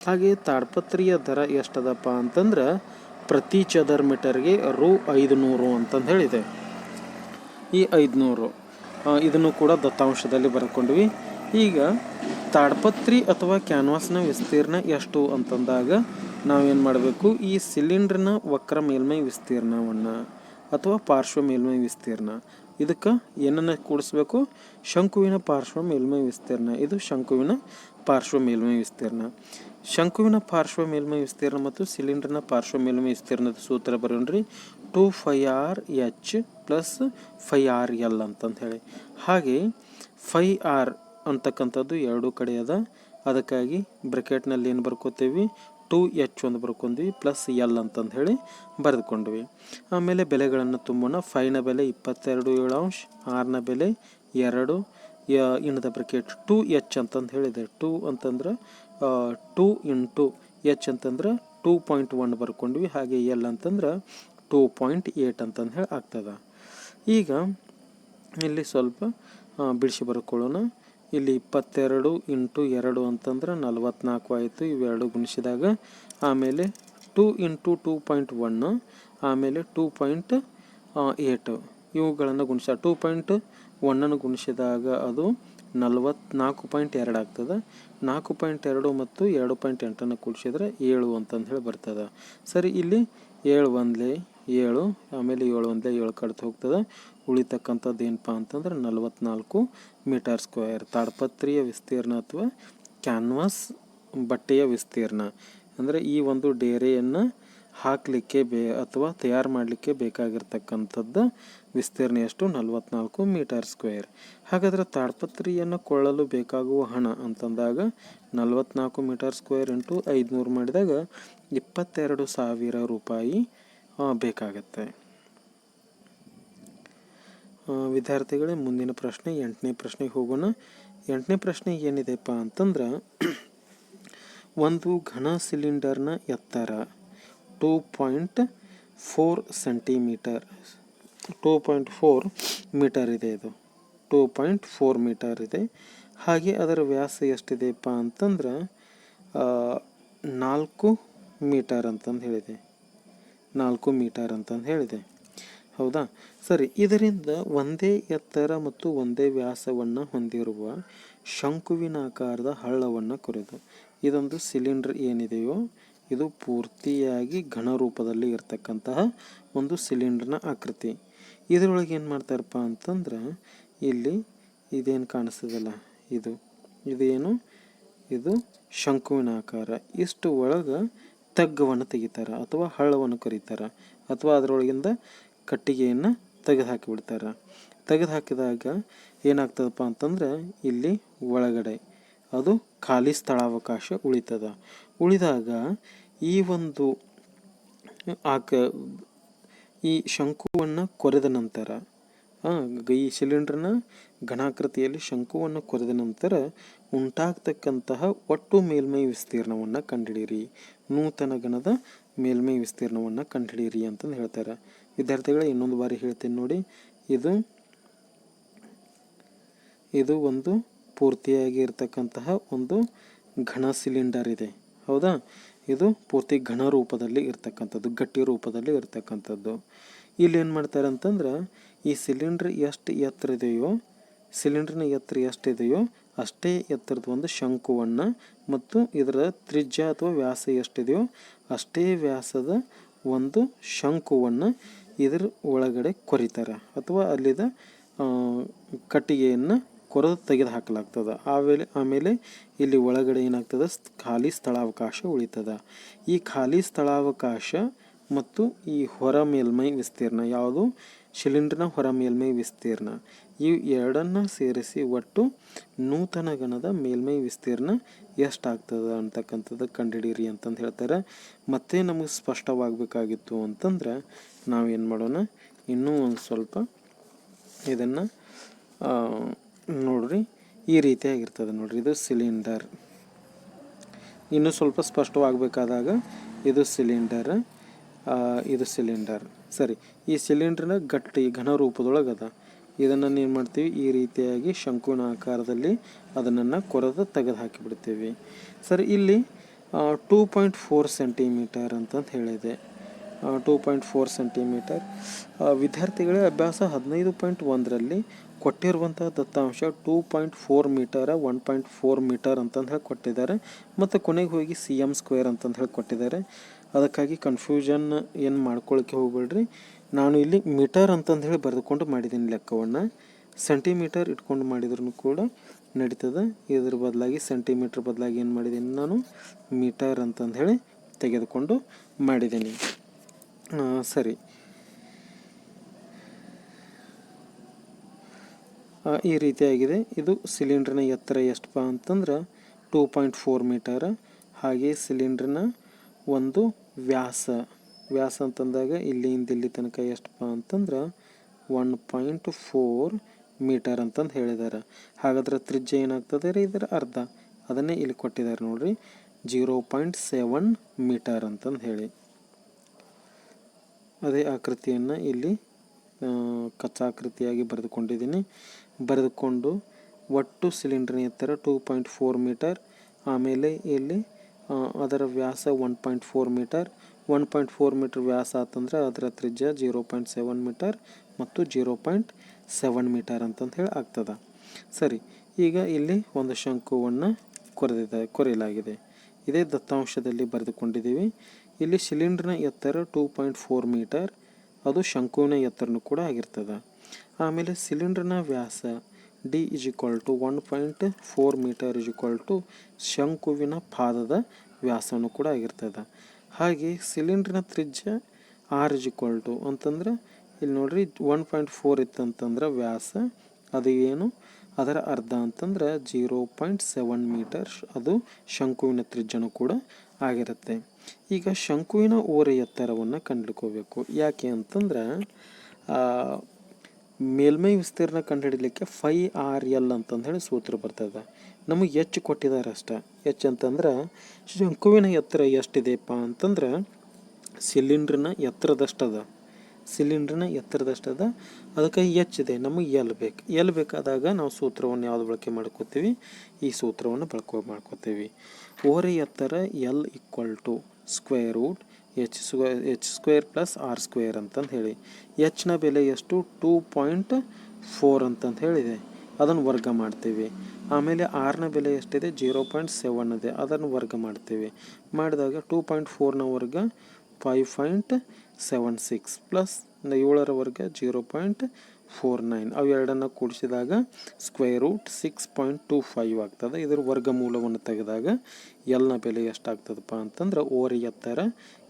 ಹಾಗೆ ತಾಡ್ಪತ್ರಿಯ ದರ ಎಷ್ಟದಪ್ಪ ಅಂತಂದ್ರೆ ಪ್ರತಿ ಚದರ್ ಮೀಟರ್ಗೆ ರು ಐದುನೂರು ಅಂತಂದು ಹೇಳಿದೆ. ಈ ಐದುನೂರು ಇದನ್ನು ಕೂಡ ದತ್ತಾಂಶದಲ್ಲಿ ಬರ್ಕೊಂಡ್ವಿ ಈಗ ತಾಡ್ಪತ್ರಿ ಅಥವಾ ಕ್ಯಾನ್ವಾಸ್ನ ವಿಸ್ತೀರ್ಣ ಎಷ್ಟು ಅಂತಂದಾಗ ನಾವೇನು ಮಾಡಬೇಕು? ಈ ಸಿಲಿಂಡ್ರನ ವಕ್ರ ಮೇಲ್ಮೈ ವಿಸ್ತೀರ್ಣವನ್ನು ಅಥವಾ ಪಾರ್ಶ್ವ ಮೇಲ್ಮೈ ವಿಸ್ತೀರ್ಣ, ಇದಕ್ಕೆ ಏನನ್ನು ಕೂಡಿಸ್ಬೇಕು? ಶಂಕುವಿನ ಪಾರ್ಶ್ವ ಮೇಲ್ಮೈ ವಿಸ್ತೀರ್ಣ, ಇದು ಶಂಕುವಿನ ಪಾರ್ಶ್ವ ಮೇಲ್ಮೈ ವಿಸ್ತೀರ್ಣ. ಶಂಕುವಿನ ಪಾರ್ಶ್ವ ಮೇಲ್ಮೈ ವಿಸ್ತೀರ್ಣ ಮತ್ತು ಸಿಲಿಂಡರ್ನ ಪಾರ್ಶ್ವ ಮೇಲ್ಮೈ ವಿಸ್ತೀರ್ಣದ ಸೂತ್ರ ಬರೋಣ್ರಿ two pi R H plus pi R L ಅಂತಂದು ಹೇಳಿ. ಹಾಗೆ ಫೈ ಆರ್ ಅಂತಕ್ಕಂಥದ್ದು ಎರಡೂ ಕಡೆ ಅದ. ಅದಕ್ಕಾಗಿ ಬ್ರಕೆಟ್ನಲ್ಲಿ ಏನು ಬರ್ಕೋತೀವಿ? ಟೂ ಎಚ್ ಒಂದು ಬರ್ಕೊಂಡ್ವಿ ಪ್ಲಸ್ ಎಲ್ ಅಂತಂದು ಹೇಳಿ ಬರೆದುಕೊಂಡ್ವಿ. ಆಮೇಲೆ ಬೆಲೆಗಳನ್ನು ತುಂಬೋಣ. ಫೈನ ಬೆಲೆ ಇಪ್ಪತ್ತೆರಡು ಏಳು ಅಂಶ ಆರ್ನ ಬೆಲೆ ಎರಡು, ಯ- in the bracket two H ಅಂತಂದು ಹೇಳಿದೆ. ಟು ಅಂತಂದ್ರೆ ಟು ಇಂಟು ಎಚ್ ಅಂತಂದ್ರೆ ಟೂ ಪಾಯಿಂಟ್ ಒನ್ ಬರ್ಕೊಂಡ್ವಿ. ಹಾಗೆ ಎಲ್ ಅಂತಂದ್ರೆ ಟೂ ಪಾಯಿಂಟ್ ಏಟ್ ಅಂತಂದು ಹೇಳಿ ಆಗ್ತದೆ. ಈಗ ಇಲ್ಲಿ ಸ್ವಲ್ಪ ಬಿಡಿಸಿ ಬರ್ಕೊಳ್ಳೋಣ. ಇಲ್ಲಿ ಇಪ್ಪತ್ತೆರಡು ಇಂಟು ಎರಡು ಅಂತಂದ್ರೆ ನಲ್ವತ್ನಾಲ್ಕು ಆಯಿತು. ಇವೆರಡು ಗುಣಿಸಿದಾಗ ಆಮೇಲೆ two into two point one ಆಮೇಲೆ ಟೂ ಪಾಯಿಂಟ್ ಏಟು. ಇವುಗಳನ್ನು ಗುಣಿಸ, ಟೂ ಪಾಯಿಂಟ್ ಒನ್ನನ್ನು ಗುಣಿಸಿದಾಗ ಅದು ನಲವತ್ನಾಲ್ಕು ಪಾಯಿಂಟ್ ಎರಡು ಆಗ್ತದೆ. ನಾಲ್ಕು ಪಾಯಿಂಟ್ ಎರಡು ಮತ್ತು ಎರಡು ಪಾಯಿಂಟ್ ಎಂಟನ್ನು ಕೂಡಿಸಿದ್ರೆ ಏಳು ಅಂತಂದು ಹೇಳಿ ಬರ್ತದೆ. ಸರಿ, ಇಲ್ಲಿ ಏಳು ಒಂದ್ಲೆ ಏಳು, ಆಮೇಲೆ ಏಳು ಒಂದ್ಲೆ ಏಳು ಕಡ್ದು ಹೋಗ್ತದೆ. ಉಳಿತಕ್ಕಂಥದ್ದು ಏನಪ್ಪ ಅಂತಂದ್ರೆ ನಲ್ವತ್ನಾಲ್ಕು ಮೀಟರ್ ಸ್ಕ್ವೇರ್. ತಾಡ್ಪತ್ರಿಯ ವಿಸ್ತೀರ್ಣ ಅಥವಾ ಕ್ಯಾನ್ವಾಸ್ ಬಟ್ಟೆಯ ವಿಸ್ತೀರ್ಣ. ಅಂದರೆ ಈ ಒಂದು ಡೇರೆಯನ್ನು ಹಾಕಲಿಕ್ಕೆ ಬೇ ಅಥವಾ ತಯಾರು ಮಾಡಲಿಕ್ಕೆ ಬೇಕಾಗಿರ್ತಕ್ಕಂಥದ್ದು ವಿಸ್ತೀರ್ಣ ಎಷ್ಟು ನಲವತ್ನಾಲ್ಕು ಮೀಟರ್ ಸ್ಕ್ವೇರ್. ಹಾಗಾದರೆ ತಾಡ್ಪತ್ರಿಯನ್ನು ಕೊಳ್ಳಲು ಬೇಕಾಗುವ ಹಣ ಅಂತಂದಾಗ ನಲವತ್ನಾಲ್ಕು ಮೀಟರ್ ಸ್ಕ್ವೇರ್ ಇಂಟು ಐದುನೂರು ಮಾಡಿದಾಗ ಇಪ್ಪತ್ತೆರಡು ಸಾವಿರ ರೂಪಾಯಿ ಬೇಕಾಗತ್ತೆ. ವಿದ್ಯಾರ್ಥಿಗಳೇ, ಮುಂದಿನ ಪ್ರಶ್ನೆ, ಎಂಟನೇ ಪ್ರಶ್ನೆಗೆ ಹೋಗೋಣ. ಎಂಟನೇ ಪ್ರಶ್ನೆ ಏನಿದೆಪ್ಪ ಅಂತಂದ್ರೆ, ಒಂದು ಘನ ಸಿಲಿಂಡರ್ನ ಎತ್ತರ two point four centimetre. Two point four metre ಇದೆ ಇದು. ಟೂ ಪಾಯಿಂಟ್ ಫೋರ್ ಮೀಟರ್ ಇದೆ. ಹಾಗೆ ಅದರ ವ್ಯಾಸ ಎಷ್ಟಿದೆಯಪ್ಪ ಅಂತಂದ್ರೆ ನಾಲ್ಕು ಮೀಟರ್ ಅಂತಂದು ಹೇಳಿದೆ. ನಾಲ್ಕು ಮೀಟರ್ ಅಂತಂದು ಹೇಳಿದೆ. ಹೌದಾ? ಸರಿ, ಇದರಿಂದ ಒಂದೇ ಎತ್ತರ ಮತ್ತು ಒಂದೇ ವ್ಯಾಸವನ್ನು ಹೊಂದಿರುವ ಶಂಕುವಿನಾಕಾರದ ಹಳ್ಳವನ್ನು ಕೊರೆದು, ಇದೊಂದು ಸಿಲಿಂಡರ್ ಏನಿದೆಯೋ, ಇದು ಪೂರ್ತಿಯಾಗಿ ಘನ ರೂಪದಲ್ಲಿ ಇರತಕ್ಕಂತಹ ಒಂದು ಸಿಲಿಂಡರ್ನ ಆಕೃತಿ. ಇದರೊಳಗೆ ಏನು ಮಾಡ್ತಾರಪ್ಪ ಅಂತಂದ್ರೆ ಇಲ್ಲಿ ಇದೇನು ಕಾಣಿಸ್ತದಲ್ಲ, ಇದು, ಇದೇನು, ಇದು ಶಂಕುವಿನ ಆಕಾರ. ಇಷ್ಟು ಒಳಗೆ ತಗ್ಗವನ್ನು ತೆಗಿತಾರೆ ಅಥವಾ ಹಳ್ಳವನ್ನು ಕರೀತಾರೆ ಅಥವಾ ಅದರೊಳಗಿಂದ ಕಟ್ಟಿಗೆಯನ್ನು ತೆಗೆದು ಹಾಕಿಬಿಡ್ತಾರೆ ತೆಗೆದು ಹಾಕಿದಾಗ ಏನಾಗ್ತದಪ್ಪ ಅಂತಂದ್ರೆ ಇಲ್ಲಿ ಒಳಗಡೆ ಅದು ಖಾಲಿ ಸ್ಥಳಾವಕಾಶ ಉಳಿತದ. ಉಳಿದಾಗ ಈ ಒಂದು ಆಕ ಈ ಶಂಕುವನ್ನು ಕೊರೆದ ನಂತರ ಈ ಸಿಲಿಂಡರ್ನ ಘನಾಕೃತಿಯಲ್ಲಿ ಶಂಕುವನ್ನು ಕೊರೆದ ನಂತರ ಉಂಟಾಗ್ತಕ್ಕಂತಹ ಒಟ್ಟು ಮೇಲ್ಮೈ ವಿಸ್ತೀರ್ಣವನ್ನು ಕಂಡುಹಿಡೀರಿ ನೂತನ ಘನದ ಮೇಲ್ಮೈ ವಿಸ್ತೀರ್ಣವನ್ನು ಕಂಡುಹಿಡೀರಿ ಅಂತಂದು ಹೇಳ್ತಾರೆ. ವಿದ್ಯಾರ್ಥಿಗಳ, ಇನ್ನೊಂದು ಬಾರಿ ಹೇಳ್ತೀನಿ ನೋಡಿ. ಇದು ಇದು ಒಂದು ಪೂರ್ತಿಯಾಗಿ ಇರತಕ್ಕಂತಹ ಒಂದು ಘನ ಸಿಲಿಂಡರ್ ಇದೆ. ಹೌದಾ? ಇದು ಪೂರ್ತಿ ಘನ ರೂಪದಲ್ಲಿ ಇರ್ತಕ್ಕಂಥದ್ದು, ಗಟ್ಟಿ ರೂಪದಲ್ಲಿ ಇರ್ತಕ್ಕಂಥದ್ದು. ಇಲ್ಲಿ ಏನು ಮಾಡ್ತಾರೆ ಅಂತಂದ್ರೆ ಈ ಸಿಲಿಂಡ್ರ್ ಎಷ್ಟು ಎತ್ತರ ಇದೆಯೋ ಸಿಲಿಂಡ್ರಿನ ಎತ್ತರ ಎಷ್ಟಿದೆಯೋ ಅಷ್ಟೇ ಎತ್ತರದ ಒಂದು ಶಂಕುವನ್ನು ಮತ್ತು ಇದರ ತ್ರಿಜ್ಯ ಅಥವಾ ವ್ಯಾಸ ಎಷ್ಟಿದೆಯೋ ಅಷ್ಟೇ ವ್ಯಾಸದ ಒಂದು ಶಂಕುವನ್ನು ಇದರ ಒಳಗಡೆ ಕೊರಿತಾರೆ. ಅಥವಾ ಅಲ್ಲಿದ ಕಟ್ಟಿಗೆಯನ್ನು ಕೊರೆದು ತೆಗೆದು ಹಾಕಲಾಗ್ತದೆ ಆಮೇಲೆ ಆಮೇಲೆ ಇಲ್ಲಿ ಒಳಗಡೆ ಏನಾಗ್ತದೆ? ಖಾಲಿ ಸ್ಥಳಾವಕಾಶ ಉಳಿತದ. ಈ ಖಾಲಿ ಸ್ಥಳಾವಕಾಶ ಮತ್ತು ಈ ಹೊರ ಮೇಲ್ಮೈ ವಿಸ್ತೀರ್ಣ ಯಾವುದು? ಶಿಲಿಂಡ್ರನ ಹೊರ ಮೇಲ್ಮೈ ವಿಸ್ತೀರ್ಣ. ಈ ಎರಡನ್ನು ಸೇರಿಸಿ ಒಟ್ಟು ನೂತನ ಗಣದ ಮೇಲ್ಮೈ ವಿಸ್ತೀರ್ಣ ಎಷ್ಟಾಗ್ತದೆ ಅಂತಕ್ಕಂಥದ್ದು ಕಂಡುಹಿಡೀರಿ ಅಂತಂದು ಹೇಳ್ತಾರೆ. ಮತ್ತೆ ನಮಗೆ ಸ್ಪಷ್ಟವಾಗಬೇಕಾಗಿತ್ತು ಅಂತಂದ್ರೆ ನಾವೇನು ಮಾಡೋಣ? ಇನ್ನೂ ಒಂದು ಸ್ವಲ್ಪ ಇದನ್ನು ಈ ರೀತಿಯಾಗಿರ್ತದೆ ನೋಡ್ರಿ. ಇದು ಸಿಲಿಂಡರ್. ಇನ್ನೂ ಸ್ವಲ್ಪ ಸ್ಪಷ್ಟವಾಗಬೇಕಾದಾಗ ಇದು ಸಿಲಿಂಡರ್ ಇದು ಸಿಲಿಂಡರ್. ಸರಿ, ಈ ಸಿಲಿಂಡರ್ನ ಗಟ್ಟಿ, ಘನ ರೂಪದೊಳಗೆ ಅದ ಇದನ್ನು ಏನು ಮಾಡ್ತೀವಿ. ಈ ರೀತಿಯಾಗಿ ಶಂಕುವಿನ ಆಕಾರದಲ್ಲಿ ಅದನ್ನು ಕೊರೆದು ತೆಗೆದು ಹಾಕಿಬಿಡ್ತೀವಿ ಸರಿ, ಇಲ್ಲಿ ಟೂ ಪಾಯಿಂಟ್ ಫೋರ್ ಸೆಂಟಿಮೀಟರ್ ಅಂತಂದು ಹೇಳಿದೆ. ಟೂ ಪಾಯಿಂಟ್ ಫೋರ್ ಸೆಂಟಿಮೀಟರ್ ವಿದ್ಯಾರ್ಥಿಗಳ ಅಭ್ಯಾಸ ಹದಿನೈದು ಪಾಯಿಂಟ್ ಒಂದರಲ್ಲಿ ಕೊಟ್ಟಿರುವಂಥ ದತ್ತಾಂಶ two point four metre one point four metre ಅಂತಂದು ಹೇಳಿ ಕೊಟ್ಟಿದ್ದಾರೆ. ಮತ್ತು ಕೊನೆಗೆ ಹೋಗಿ ಸಿ ಎಂ ಸ್ಕ್ವೇರ್ ಅಂತಂದು ಹೇಳಿ ಕೊಟ್ಟಿದ್ದಾರೆ. ಅದಕ್ಕಾಗಿ ಕನ್ಫ್ಯೂಷನ್ ಏನು ಮಾಡ್ಕೊಳ್ಳೋಕ್ಕೆ ಹೋಗ್ಬೇಡ್ರಿ. ನಾನು ಇಲ್ಲಿ ಮೀಟರ್ ಅಂತಂದು ಹೇಳಿ ಬರೆದುಕೊಂಡು ಮಾಡಿದ್ದೀನಿ ಲೆಕ್ಕವನ್ನು. ಸೆಂಟಿಮೀಟರ್ ಇಟ್ಕೊಂಡು ಮಾಡಿದ್ರು ಕೂಡ ನಡೀತದೆ. ಇದ್ರ ಬದಲಾಗಿ ಸೆಂಟಿಮೀಟ್ರ್ ಬದಲಾಗಿ ಏನು ಮಾಡಿದ್ದೀನಿ ನಾನು? ಮೀಟರ್ ಅಂತಂದು ಹೇಳಿ ತೆಗೆದುಕೊಂಡು ಮಾಡಿದ್ದೀನಿ ಸರಿ. ಈ ರೀತಿಯಾಗಿದೆ. ಇದು ಸಿಲಿಂಡ್ರಿನ ಎತ್ತರ ಎಷ್ಟಪ್ಪ ಅಂತಂದ್ರೆ ಟೂ ಪಾಯಿಂಟ್ ಫೋರ್ ಮೀಟರ್, ಹಾಗೆ ಸಿಲಿಂಡ್ರಿನ ಒಂದು ವ್ಯಾಸ. ವ್ಯಾಸ ಅಂತಂದಾಗ ಇಲ್ಲಿಂದ ಇಲ್ಲಿ ತನಕ ಎಷ್ಟಪ್ಪ ಅಂತಂದ್ರೆ ಒನ್ ಪಾಯಿಂಟ್ ಫೋರ್ ಮೀಟರ್ ಅಂತಂದು ಹೇಳಿದ್ದಾರೆ ಹಾಗಾದ್ರೆ ತ್ರಿಜ್ಯ ಏನಾಗ್ತದೆ ರೀ ಇದರ ಅರ್ಧ? ಅದನ್ನೇ ಇಲ್ಲಿ ಕೊಟ್ಟಿದ್ದಾರೆ ನೋಡಿರಿ. ಜೀರೋ ಪಾಯಿಂಟ್ ಸೆವೆನ್ ಮೀಟರ್ ಅಂತಂದು ಹೇಳಿ. ಅದೇ ಆಕೃತಿಯನ್ನು ಇಲ್ಲಿ ಕಚ್ಚಾಕೃತಿಯಾಗಿ ಬರೆದುಕೊಂಡಿದ್ದೀನಿ. ಬರೆದುಕೊಂಡು ಒಟ್ಟು ಸಿಲಿಂಡ್ರಿನ ಎತ್ತರ ಟೂ ಪಾಯಿಂಟ್ ಫೋರ್ ಮೀಟರ್, ಆಮೇಲೆ ಇಲ್ಲಿ ಅದರ ವ್ಯಾಸ one point four metre one point four metre ವ್ಯಾಸ ಆತಂದ್ರೆ ಅದರ ತ್ರಿಜ್ಯ ಜೀರೋ ಪಾಯಿಂಟ್ ಸೆವೆನ್ ಮೀಟರ್ ಮತ್ತು ಜೀರೋ ಪಾಯಿಂಟ್ ಸೆವೆನ್ ಮೀಟರ್ ಅಂತಂದು ಹೇಳಿ ಆಗ್ತದೆ. ಸರಿ, ಈಗ ಇಲ್ಲಿ ಒಂದು ಶಂಕುವನ್ನು ಕೊರೆದಿದೆ, ಕೊರೆಯಲಾಗಿದೆ. ಇದೇ ದತ್ತಾಂಶದಲ್ಲಿ ಬರೆದುಕೊಂಡಿದ್ದೀವಿ. ಇಲ್ಲಿ ಸಿಲಿಂಡ್ರಿನ ಎತ್ತರ ಟೂ ಪಾಯಿಂಟ್ ಫೋರ್ ಮೀಟರ್, ಅದು ಶಂಕುವಿನ ಎತ್ತರನೂ ಕೂಡ ಆಗಿರ್ತದೆ. ಆಮೇಲೆ ಸಿಲಿಂಡ್ರಿನ ವ್ಯಾಸ D is equal to one point four metre is equal to ಶಂಕುವಿನ ಪಾದದ ವ್ಯಾಸನೂ ಕೂಡ ಆಗಿರ್ತದೆ. ಹಾಗೆ ಸಿಲಿಂಡ್ರಿನ ತ್ರಿಜ್ಯ ಆರ್ ಇಸ್ ಈಕ್ವಲ್ ಟು ಅಂತಂದ್ರೆ ಇಲ್ಲಿ ನೋಡ್ರಿ ಒನ್ ಪಾಯಿಂಟ್ ಫೋರ್ ಇತ್ತಂತಂದ್ರೆ ವ್ಯಾಸ ಅದು ಏನು? ಅದರ ಅರ್ಧ ಅಂತಂದ್ರೆ ಜೀರೋ ಪಾಯಿಂಟ್ ಸೆವೆನ್ ಮೀಟರ್ ಅದು ಶಂಕುವಿನ ತ್ರಿಜ್ಯನೂ ಕೂಡ ಆಗಿರುತ್ತೆ. ಈಗ ಶಂಕುವಿನ ಓರೆ ಎತ್ತರವನ್ನು ಕಂಡುಕೋಬೇಕು. ಯಾಕೆ ಅಂತಂದ್ರೆ ಮೇಲ್ಮೈ ವಿಸ್ತೀರ್ಣ ಕಂಡುಹಿಡಲಿಕ್ಕೆ ಫೈ ಆರ್ ಎಲ್ ಅಂತಂದು ಹೇಳಿ ಸೂತ್ರ ಬರ್ತದೆ. ನಮಗೆ ಎಚ್ ಕೊಟ್ಟಿದ್ದಾರೆ ಅಷ್ಟೆ. ಎಚ್ ಅಂತಂದ್ರೆ, ಶಂಕುವಿನ ಎತ್ತರ ಎಷ್ಟಿದೆಯಪ್ಪ ಅಂತಂದ್ರೆ, ಸಿಲಿಂಡ್ರಿನ ಎತ್ತರದಷ್ಟದ. ಸಿಲಿಂಡ್ರಿನ ಎತ್ತರದಷ್ಟದ. ಅದಕ್ಕೆ ಎಚ್ ಇದೆ. ನಮಗೆ ಎಲ್ ಬೇಕು. ಎಲ್ ಬೇಕಾದಾಗ ನಾವು ಸೂತ್ರವನ್ನು ಯಾವುದು ಬಳಕೆ ಮಾಡ್ಕೋತೀವಿ? ಈ ಸೂತ್ರವನ್ನು ಬಳಕೆ, ಮಾಡ್ಕೋತೀವಿ. ಓರೆ ಎತ್ತರ l equal to square root h square, h square plus r square ಅಂತಂದು ಹೇಳಿ. ಎಚ್ನ ಬೆಲೆ ಎಷ್ಟು? ಟೂ ಪಾಯಿಂಟ್ ಫೋರ್ ಅಂತಂದು ಹೇಳಿದೆ. ಅದನ್ನು ವರ್ಗ ಮಾಡ್ತೀವಿ. ಆಮೇಲೆ ಆರ್ನ ಬೆಲೆ ಎಷ್ಟಿದೆ? ಜೀರೋ ಪಾಯಿಂಟ್ ಸೆವೆನ್ ಇದೆ. ಅದನ್ನು ವರ್ಗ ಮಾಡ್ತೀವಿ. ಮಾಡಿದಾಗ ಟೂ ಪಾಯಿಂಟ್ ಫೋರ್ನ ವರ್ಗ five point seven six plus ಏಳರ ವರ್ಗ ಜೀರೋ ಪಾಯಿಂಟ್ ಫೋರ್ ನೈನ್. ಅವೆರಡನ್ನು ಕೂಡಿಸಿದಾಗ square root six point two five ಆಗ್ತದೆ. ಇದರ ವರ್ಗಮೂಲವನ್ನು ತೆಗೆದಾಗ ಎಲ್ನ ಬೆಲೆ ಎಷ್ಟಾಗ್ತದಪ್ಪ ಅಂತಂದ್ರೆ ಓರಿ ಎತ್ತರ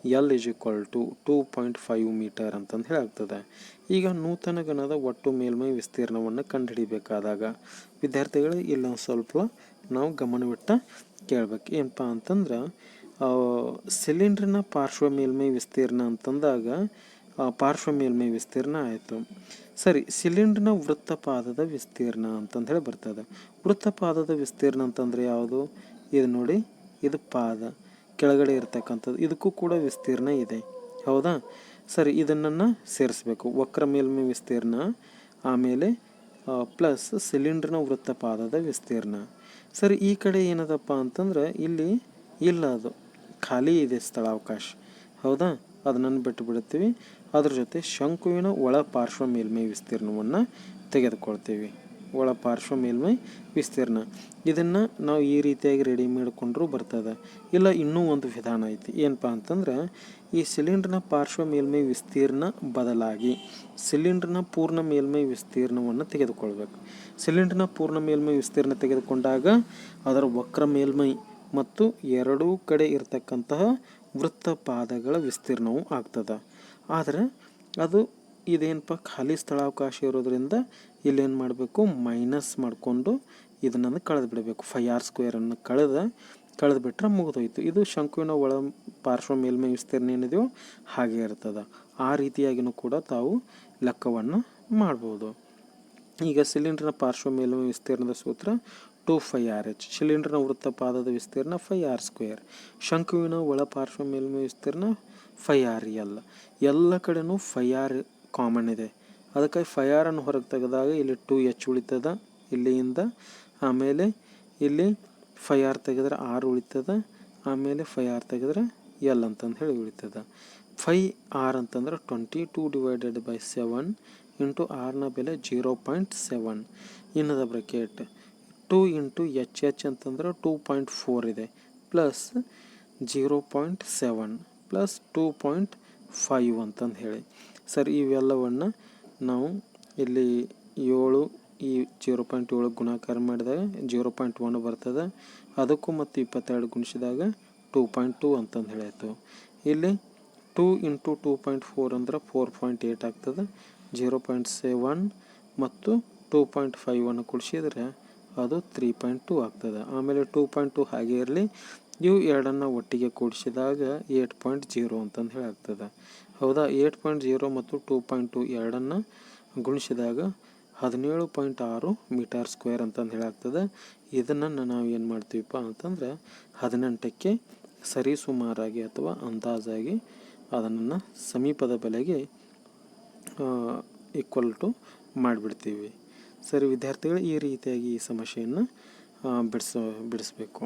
l is equal to two point five metre ಅಂತಂದು ಹೇಳಾಗ್ತದೆ. ಈಗ ನೂತನ ಗಣದ ಒಟ್ಟು ಮೇಲ್ಮೈ ವಿಸ್ತೀರ್ಣವನ್ನು ಕಂಡುಹಿಡಿಬೇಕಾದಾಗ ವಿದ್ಯಾರ್ಥಿಗಳು ಇಲ್ಲೊಂದು ಸ್ವಲ್ಪ ನಾವು ಗಮನವಿಟ್ಟ ಕೇಳಬೇಕು. ಏನಪ್ಪ ಅಂತಂದ್ರೆ ಸಿಲಿಂಡ್ರಿನ ಪಾರ್ಶ್ವ ಮೇಲ್ಮೈ ವಿಸ್ತೀರ್ಣ ಅಂತಂದಾಗ ಪಾರ್ಶ್ವ ಮೇಲ್ಮೈ ವಿಸ್ತೀರ್ಣ ಆಯಿತು. ಸರಿ, ಸಿಲಿಂಡ್ರಿನ ವೃತ್ತಪಾದದ ವಿಸ್ತೀರ್ಣ ಅಂತಂದು ಹೇಳಿ ಬರ್ತದೆ. ವೃತ್ತಪಾದದ ವಿಸ್ತೀರ್ಣ ಅಂತಂದರೆ ಯಾವುದು? ಇದು ನೋಡಿ, ಇದು ಪಾದ. ಕೆಳಗಡೆ ಇರ್ತಕ್ಕಂಥದ್ದು. ಇದಕ್ಕೂ ಕೂಡ ವಿಸ್ತೀರ್ಣ ಇದೆ. ಹೌದಾ? ಸರಿ ಇದನ್ನು ಸೇರಿಸ್ಬೇಕು. ವಕ್ರ ಮೇಲ್ಮೈ ವಿಸ್ತೀರ್ಣ, ಆಮೇಲೆ ಪ್ಲಸ್ ಸಿಲಿಂಡ್ರನ ವೃತ್ತಪಾದದ ವಿಸ್ತೀರ್ಣ. ಸರಿ, ಈ ಕಡೆ ಏನದಪ್ಪ ಅಂತಂದ್ರೆ, ಇಲ್ಲಿ ಇಲ್ಲ ಅದು. ಖಾಲಿ ಇದೆ ಸ್ಥಳಾವಕಾಶ. ಹೌದಾ? ಅದನ್ನು ಬಿಟ್ಟು ಬಿಡ್ತೀವಿ ಅದ್ರ ಜೊತೆ ಶಂಕುವಿನ ಒಳ ಪಾರ್ಶ್ವ ಮೇಲ್ಮೈ ವಿಸ್ತೀರ್ಣವನ್ನು ತೆಗೆದುಕೊಳ್ತೀವಿ. ಒಳ ಪಾರ್ಶ್ವ ಮೇಲ್ಮೈ ವಿಸ್ತೀರ್ಣ. ಇದನ್ನು ನಾವು ಈ ರೀತಿಯಾಗಿ ರೆಡಿ ಮಾಡಿಕೊಂಡ್ರೂ ಬರ್ತದೆ. ಇಲ್ಲ ಇನ್ನೂ ಒಂದು ವಿಧಾನ ಐತಿ. ಏನಪ್ಪ ಅಂತಂದ್ರೆ, ಈ ಸಿಲಿಂಡ್ರನ ಪಾರ್ಶ್ವ ಮೇಲ್ಮೈ ವಿಸ್ತೀರ್ಣ ಬದಲಾಗಿ ಸಿಲಿಂಡ್ರನ ಪೂರ್ಣ ಮೇಲ್ಮೈ ವಿಸ್ತೀರ್ಣವನ್ನು ತೆಗೆದುಕೊಳ್ಬೇಕು. ಸಿಲಿಂಡ್ರನ ಪೂರ್ಣ ಮೇಲ್ಮೈ ವಿಸ್ತೀರ್ಣ ತೆಗೆದುಕೊಂಡಾಗ ಅದರ ವಕ್ರ ಮೇಲ್ಮೈ ಮತ್ತು ಎರಡೂ ಕಡೆ ಇರತಕ್ಕಂತಹ ವೃತ್ತಪಾದಗಳ ವಿಸ್ತೀರ್ಣವು ಆಗ್ತದೆ. ಆದರೆ ಅದು ಇದೇನಪ್ಪ ಖಾಲಿ ಸ್ಥಳಾವಕಾಶ ಇರೋದ್ರಿಂದ ಇಲ್ಲೇನು ಮಾಡಬೇಕು? ಮೈನಸ್ ಮಾಡಿಕೊಂಡು ಇದನ್ನು ಕಳೆದು ಬಿಡಬೇಕು ಫೈ ಆರ್ ಸ್ಕ್ವೇರನ್ನು ಕಳೆದು ಕಳೆದು ಬಿಟ್ರೆ ಮುಗಿದೋಯ್ತು. ಇದು ಶಂಕುವಿನ ಒಳ ಪಾರ್ಶ್ವ ಮೇಲ್ಮೈ ವಿಸ್ತೀರ್ಣ ಏನಿದೆಯೋ ಹಾಗೆ ಇರ್ತದೆ. ಆ ರೀತಿಯಾಗಿಯೂ ಕೂಡ ತಾವು ಲೆಕ್ಕವನ್ನು ಮಾಡ್ಬೋದು. ಈಗ ಸಿಲಿಂಡ್ರಿನ ಪಾರ್ಶ್ವ ಮೇಲ್ಮೈ ವಿಸ್ತೀರ್ಣದ ಸೂತ್ರ ಟು ಫೈ ಆರ್ ಎಚ್ ಸಿಲಿಂಡರ್ನ ವೃತ್ತಪಾದದ ವಿಸ್ತೀರ್ಣ ಫೈ ಆರ್ ಸ್ಕ್ವೇರ್ ಶಂಕುವಿನ ಒಳ ಪಾರ್ಶ್ವ ಮೇಲ್ಮೈ ವಿಸ್ತೀರ್ಣ ಫೈ ಆರ್ ಎಲ್ ಎಲ್ಲ ಕಡೆಯೂ ಫೈ ಆರ್ ಕಾಮನ್ ಇದೆ. ಅದಕ್ಕಾಗಿ ಫೈ ಆರನ್ನು ಹೊರಗೆ ತೆಗೆದಾಗ ಇಲ್ಲಿ ಟು ಎಚ್ ಉಳಿತದ ಇಲ್ಲಿಯಿಂದ ಆಮೇಲೆ ಇಲ್ಲಿ ಫೈ ಆರ್ ತೆಗೆದ್ರೆ ಆರ್ ಉಳಿತದ, ಆಮೇಲೆ ಫೈ ಆರ್ ತೆಗೆದ್ರೆ ಎಲ್ ಅಂತಂದು ಹೇಳಿ ಉಳಿತದ. ಫೈ ಆರ್ ಅಂತಂದ್ರೆ twenty, two divided by seven into ಆರ್ನ ಬೆಲೆ zero point seven ಇನ್ನದ bracket. Two into h h ಅಂತಂದ್ರೆ ಟೂ ಪಾಯಿಂಟ್ ಫೋರ್ ಇದೆ, plus zero point seven, plus two point five ಅಂತಂದು ಹೇಳಿ. ಸರ್, ಇವೆಲ್ಲವನ್ನು ನಾವು ಇಲ್ಲಿ ಏಳು ಈ ಜೀರೋ ಪಾಯಿಂಟ್ ಏಳು ಗುಣಾಕಾರ ಮಾಡಿದಾಗ ಜೀರೋ ಪಾಯಿಂಟ್ ಒನ್ ಬರ್ತದೆ. ಅದಕ್ಕೂ ಮತ್ತು ಇಪ್ಪತ್ತೆರಡು ಗುಣಿಸಿದಾಗ ಟೂ ಪಾಯಿಂಟ್ ಟೂ ಅಂತಂದು ಹೇಳಾಯ್ತು. ಇಲ್ಲಿ two into two point four ಅಂದ್ರೆ ಫೋರ್ ಪಾಯಿಂಟ್ ಏಯ್ಟ್ ಆಗ್ತದೆ. ಜೀರೋ ಪಾಯಿಂಟ್ ಸೆವೆನ್ ಮತ್ತು ಟೂ ಪಾಯಿಂಟ್ ಫೈವ್ ಅನ್ನು ಕುಡಿಸಿದ್ರೆ ಅದು ತ್ರೀ ಪಾಯಿಂಟ್ ಟೂ ಆಗ್ತದೆ. ಆಮೇಲೆ ಟೂ ಪಾಯಿಂಟ್ ಟೂ ಹಾಗೆ ಇರಲಿ. ಇವು ಎರಡನ್ನು ಒಟ್ಟಿಗೆ ಕೂಡಿಸಿದಾಗ ಏಟ್ ಪಾಯಿಂಟ್ ಜೀರೋ ಅಂತಂದು ಹೇಳಿ ಆಗ್ತದೆ ಹೌದಾ? ಏಟ್ ಪಾಯಿಂಟ್ ಜೀರೋ ಮತ್ತು ಟೂ ಪಾಯಿಂಟ್ ಟು ಎರಡನ್ನು ಗುಣಿಸಿದಾಗ ಹದಿನೇಳು ಪಾಯಿಂಟ್ ಆರು ಮೀಟರ್ ಸ್ಕ್ವೇರ್ ಅಂತಂದು ಹೇಳಾಗ್ತದೆ. ಇದನ್ನು ನಾವು ಏನು ಮಾಡ್ತೀವಪ್ಪ ಅಂತಂದ್ರೆ ಹದಿನೆಂಟಕ್ಕೆ ಸರಿ ಸುಮಾರಾಗಿ ಅಥವಾ ಅಂದಾಜಾಗಿ ಅದನ್ನು ಸಮೀಪದ ಬೆಲೆಗೆ ಈಕ್ವಲ್ ಟು ಮಾಡಿಬಿಡ್ತೀವಿ. ಸರಿ, ವಿದ್ಯಾರ್ಥಿಗಳು ಈ ರೀತಿಯಾಗಿ ಈ ಸಮಸ್ಯೆಯನ್ನು ಬಿಡಿಸ ಬಿಡಿಸ್ಬೇಕು.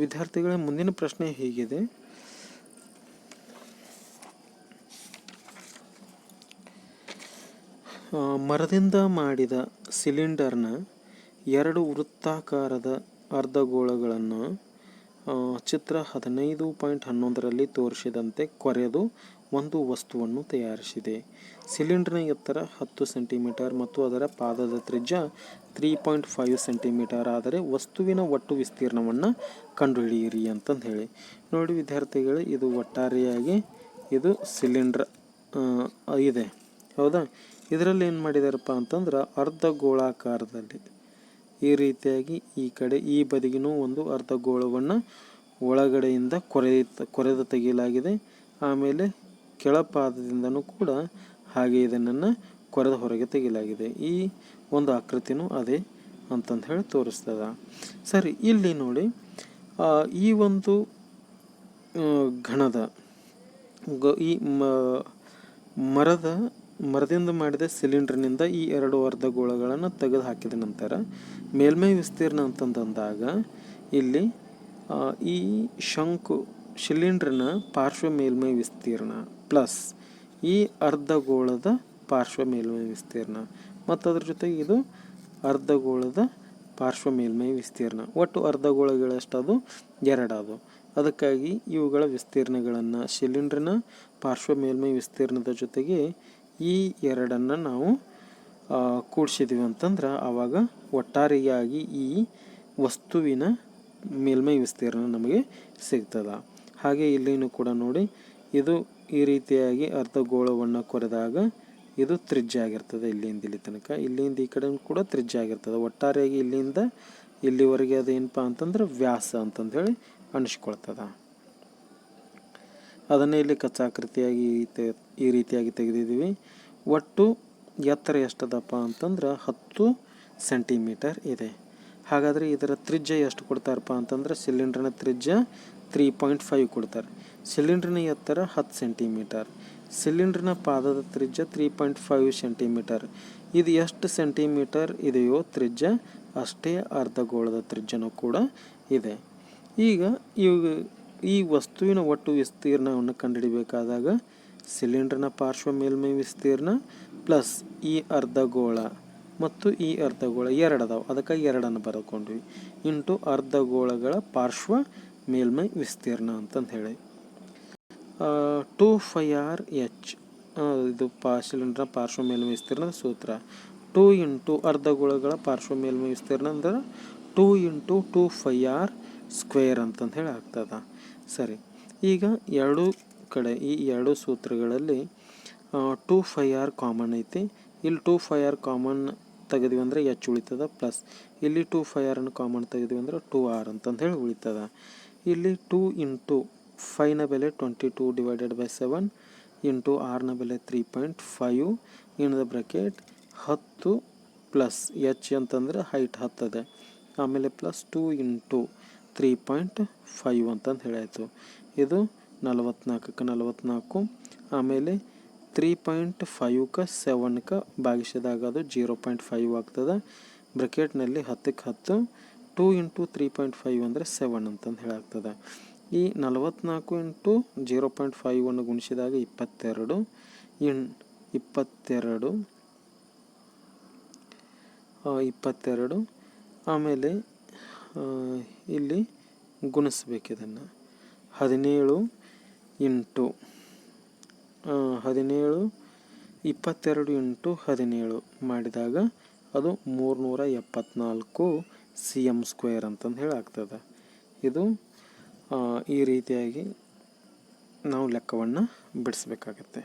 ವಿದ್ಯಾರ್ಥಿಗಳ ಮುಂದಿನ ಪ್ರಶ್ನೆ ಹೀಗಿದೆ. ಮರದಿಂದ ಮಾಡಿದ ಸಿಲಿಂಡರ್ನ ಎರಡು ವೃತ್ತಾಕಾರದ ಅರ್ಧಗೋಳಗಳನ್ನು ಚಿತ್ರ ಹದಿನೈದು ಪಾಯಿಂಟ್ ಹನ್ನೊಂದರಲ್ಲಿ ತೋರಿಸಿದಂತೆ ಕೊರೆದು ಒಂದು ವಸ್ತುವನ್ನು ತಯಾರಿಸಿದೆ. ಸಿಲಿಂಡರ್ನ ಎತ್ತರ ಹತ್ತು ಸೆಂಟಿಮೀಟರ್ ಮತ್ತು ಅದರ ಪಾದದ ತ್ರಿಜ್ಯ ತ್ರೀ ಪಾಯಿಂಟ್ ಫೈವ್ ಸೆಂಟಿಮೀಟರ್. ಆದರೆ ವಸ್ತುವಿನ ಒಟ್ಟು ವಿಸ್ತೀರ್ಣವನ್ನು ಕಂಡುಹಿಡಿಯಿರಿ ಅಂತಂದು ಹೇಳಿ ನೋಡಿ ವಿದ್ಯಾರ್ಥಿಗಳೇ, ಇದು ಒಟ್ಟಾರೆಯಾಗಿ ಇದು ಸಿಲಿಂಡ್ರ್ ಇದೆ. ಹೌದಾ? ಇದರಲ್ಲಿ ಏನು ಮಾಡಿದಾರಪ್ಪ ಅಂತಂದ್ರೆ ಅರ್ಧ ಗೋಳಾಕಾರದಲ್ಲಿ ಈ ರೀತಿಯಾಗಿ ಈ ಕಡೆ, ಈ ಬದಿಗಿನೂ ಒಂದು ಅರ್ಧ ಗೋಳವನ್ನು ಒಳಗಡೆಯಿಂದ ಕೊರೆದ ಕೊರೆದು ತೆಗೆಯಲಾಗಿದೆ. ಆಮೇಲೆ ಕೆಳಪಾದದಿಂದನೂ ಕೂಡ ಹಾಗೆ ಇದನ್ನು ಕೊರೆದ ಹೊರಗೆ ತೆಗೆಯಲಾಗಿದೆ. ಈ ಒಂದು ಆಕೃತಿನೂ ಅದೇ ಅಂತಂದು ಹೇಳಿ ತೋರಿಸ್ತದ. ಸರಿ, ಇಲ್ಲಿ ನೋಡಿ ಈ ಒಂದು ಘನದ ಈ ಮರದ, ಮರದಿಂದ ಮಾಡಿದ ಸಿಲಿಂಡರ್ನಿಂದ ಈ ಎರಡು ಅರ್ಧಗೋಳಗಳನ್ನು ತೆಗೆದು ಹಾಕಿದ ನಂತರ ಮೇಲ್ಮೈ ವಿಸ್ತೀರ್ಣ ಅಂತಂದಂದಾಗ ಇಲ್ಲಿ ಈ ಶಂಕು, ಸಿಲಿಂಡ್ರನ ಪಾರ್ಶ್ವ ಮೇಲ್ಮೈ ವಿಸ್ತೀರ್ಣ ಪ್ಲಸ್ ಈ ಅರ್ಧಗೋಳದ ಪಾರ್ಶ್ವ ಮೇಲ್ಮೈ ವಿಸ್ತೀರ್ಣ. ಮತ್ತು ಅದ್ರ ಜೊತೆಗೆ ಇದು ಅರ್ಧಗೋಳದ ಪಾರ್ಶ್ವ ಮೇಲ್ಮೈ ವಿಸ್ತೀರ್ಣ. ಒಟ್ಟು ಅರ್ಧಗೋಳಗಳಷ್ಟದು ಎರಡದು. ಅದಕ್ಕಾಗಿ ಇವುಗಳ ವಿಸ್ತೀರ್ಣಗಳನ್ನು ಸಿಲಿಂಡ್ರಿನ ಪಾರ್ಶ್ವ ಮೇಲ್ಮೈ ವಿಸ್ತೀರ್ಣದ ಜೊತೆಗೆ ಈ ಎರಡನ್ನು ನಾವು ಆ, ಕೂಡಿಸಿದ್ವಿ ಅಂತಂದ್ರೆ ಆವಾಗ ಒಟ್ಟಾರೆಯಾಗಿ ಈ ವಸ್ತುವಿನ ಮೇಲ್ಮೈ ವಿಸ್ತೀರ್ಣ ನಮಗೆ ಸಿಗ್ತದೆ. ಹಾಗೆ ಇಲ್ಲಿನೂ ಕೂಡ ನೋಡಿ ಇದು ಈ ರೀತಿಯಾಗಿ ಅರ್ಧಗೋಳವನ್ನು ಕೊರೆದಾಗ ಇದು ತ್ರಿಜ್ಯ ಆಗಿರ್ತದೆ ಇಲ್ಲಿಂದ ಇಲ್ಲಿ ತನಕ. ಇಲ್ಲಿಂದ ಈ ಕಡೆ ಕೂಡ ತ್ರಿಜ್ಯ ಆಗಿರ್ತದೆ ಒಟ್ಟಾರೆಯಾಗಿ ಇಲ್ಲಿಂದ ಇಲ್ಲಿವರೆಗೆ ಅದು ಏನಪ್ಪ ಅಂತಂದ್ರೆ ವ್ಯಾಸ ಅಂತಂದೇಳಿ ಅನಿಸ್ಕೊಳ್ತದ. ಅದನ್ನೇ ಇಲ್ಲಿ ಕಚ್ಚಾಕೃತಿಯಾಗಿ ಈ ರೀತಿಯಾಗಿ ತೆಗೆದಿದ್ದೀವಿ. ಒಟ್ಟು ಎತ್ತರ ಎಷ್ಟದಪ್ಪ ಅಂತಂದ್ರೆ ಹತ್ತು ಸೆಂಟಿಮೀಟರ್ ಇದೆ. ಹಾಗಾದರೆ ಇದರ ತ್ರಿಜ್ಯ ಎಷ್ಟು ಕೊಡ್ತಾರಪ್ಪ ಅಂತಂದ್ರೆ ಸಿಲಿಂಡ್ರನ ತ್ರಿಜ್ಯ ತ್ರೀ ಪಾಯಿಂಟ್ ಫೈವ್ ಕೊಡ್ತಾರೆ. ಸಿಲಿಂಡ್ರಿನ ಎತ್ತರ ಹತ್ತು ಸೆಂಟಿಮೀಟರ್, ಸಿಲಿಂಡ್ರಿನ ಪಾದದ ತ್ರಿಜ್ಯ ತ್ರೀ ಪಾಯಿಂಟ್ ಫೈವ್ ಸೆಂಟಿಮೀಟರ್. ಇದು ಎಷ್ಟು ಸೆಂಟಿಮೀಟರ್ ಇದೆಯೋ ತ್ರಿಜ್ಯ, ಅಷ್ಟೇ ಅರ್ಧಗೋಳದ ತ್ರಿಜ್ಯನೂ ಕೂಡ ಇದೆ. ಈಗ ಇವಾಗ ಈ ವಸ್ತುವಿನ ಒಟ್ಟು ವಿಸ್ತೀರ್ಣವನ್ನು ಕಂಡುಹಿಡಿಬೇಕಾದಾಗ ಸಿಲಿಂಡ್ರಿನ ಪಾರ್ಶ್ವ ಮೇಲ್ಮೈ ವಿಸ್ತೀರ್ಣ ಪ್ಲಸ್ ಈ ಅರ್ಧಗೋಳ ಮತ್ತು ಈ ಅರ್ಧಗೋಳ ಎರಡು ಅದಕ್ಕೆ ಎರಡನ್ನು ಬರೆದುಕೊಂಡ್ವಿ. ಇಂಟು ಅರ್ಧಗೋಳಗಳ ಪಾರ್ಶ್ವ ಮೇಲ್ಮೈ ವಿಸ್ತೀರ್ಣ ಅಂತಂದು ಹೇಳಿ. Two pi r h. ಇದು ಪಾ ಸಿಲಿಂಡ್ರ ಪಾರ್ಶ್ವ ಮೇಲ್ಮೈ ವಿಸ್ತೀರ್ಣದ ಸೂತ್ರ. ಟೂ ಇಂಟು ಅರ್ಧಗೋಳಗಳ ಪಾರ್ಶ್ವ ಮೇಲ್ಮೈ ವಿಸ್ತೀರ್ಣ ಅಂದ್ರೆ two into two pi R square ಅಂತಂದು ಹೇಳಿ ಆಗ್ತದ. ಸರಿ, ಈಗ ಎರಡು ಕಡೆ ಈ ಎರಡು ಸೂತ್ರಗಳಲ್ಲಿ ಟೂ ಫೈ ಆರ್ ಕಾಮನ್ ಐತಿ. ಇಲ್ಲಿ ಟೂ ಫೈ ಆರ್ ಕಾಮನ್ ತೆಗೆದ್ವಿ ಅಂದರೆ ಎಚ್ ಉಳಿತದ ಪ್ಲಸ್ ಇಲ್ಲಿ ಟೂ ಫೈ ಆರನ್ನು ಕಾಮನ್ ತೆಗೆದ್ವಿ ಅಂದ್ರೆ ಟೂ ಆರ್ ಅಂತಂದು ಹೇಳಿ ಉಳಿತದ. ಇಲ್ಲಿ ಟೂ ಇಂಟು ಫೈನ ಬೆಲೆ twenty two divided by seven into ಆರ್ನ ಬೆಲೆ three point five in bracket ಹತ್ತು ಪ್ಲಸ್ ಎಚ್ ಅಂತಂದ್ರೆ ಹೈಟ್ ಹತ್ತದೆ. ಆಮೇಲೆ plus two into three point five ಅಂತಂದು ಹೇಳಾಯಿತು ಇದು ನಲವತ್ನಾಲ್ಕಕ್ಕೆ ನಲವತ್ನಾಲ್ಕು ಆಮೇಲೆ ತ್ರೀ ಪಾಯಿಂಟ್ ಫೈವ್ಗೆ ಸೆವೆನ್ಗೆ ಭಾಗಿಸಿದಾಗ ಅದು ಜೀರೋ ಪಾಯಿಂಟ್ ಫೈವ್ ಆಗ್ತದೆ. ಬ್ರಕೆಟ್ನಲ್ಲಿ ಹತ್ತಕ್ಕೆ ಹತ್ತು two into three point five ಅಂದರೆ ಸೆವೆನ್ ಅಂತಂದು ಹೇಳಾಗ್ತದೆ. ಈ ನಲವತ್ನಾಲ್ಕು ಇಂಟು ಜೀರೋ ಪಾಯಿಂಟ್ ಫೈವ್ ಅನ್ನು ಗುಣಿಸಿದಾಗ ಇಪ್ಪತ್ತೆರಡು ಇನ್ ಇಪ್ಪತ್ತೆರಡು ಇಪ್ಪತ್ತೆರಡು. ಆಮೇಲೆ ಇಲ್ಲಿ ಗುಣಿಸ್ಬೇಕಿದನ್ನು ಹದಿನೇಳು ಇಂಟು ಹದಿನೇಳು, ಇಪ್ಪತ್ತೆರಡು ಇಂಟು ಹದಿನೇಳು ಮಾಡಿದಾಗ ಅದು ಮೂರುನೂರ ಎಪ್ಪತ್ನಾಲ್ಕು ಸಿ ಎಂ ಸ್ಕ್ವೇರ್ ಅಂತಂದು ಹೇಳಿ ಆಗ್ತದೆ ಇದು ಈ ರೀತಿಯಾಗಿ ನಾವು ಲೆಕ್ಕವನ್ನು ಬಿಡಿಸ್ಬೇಕಾಗತ್ತೆ.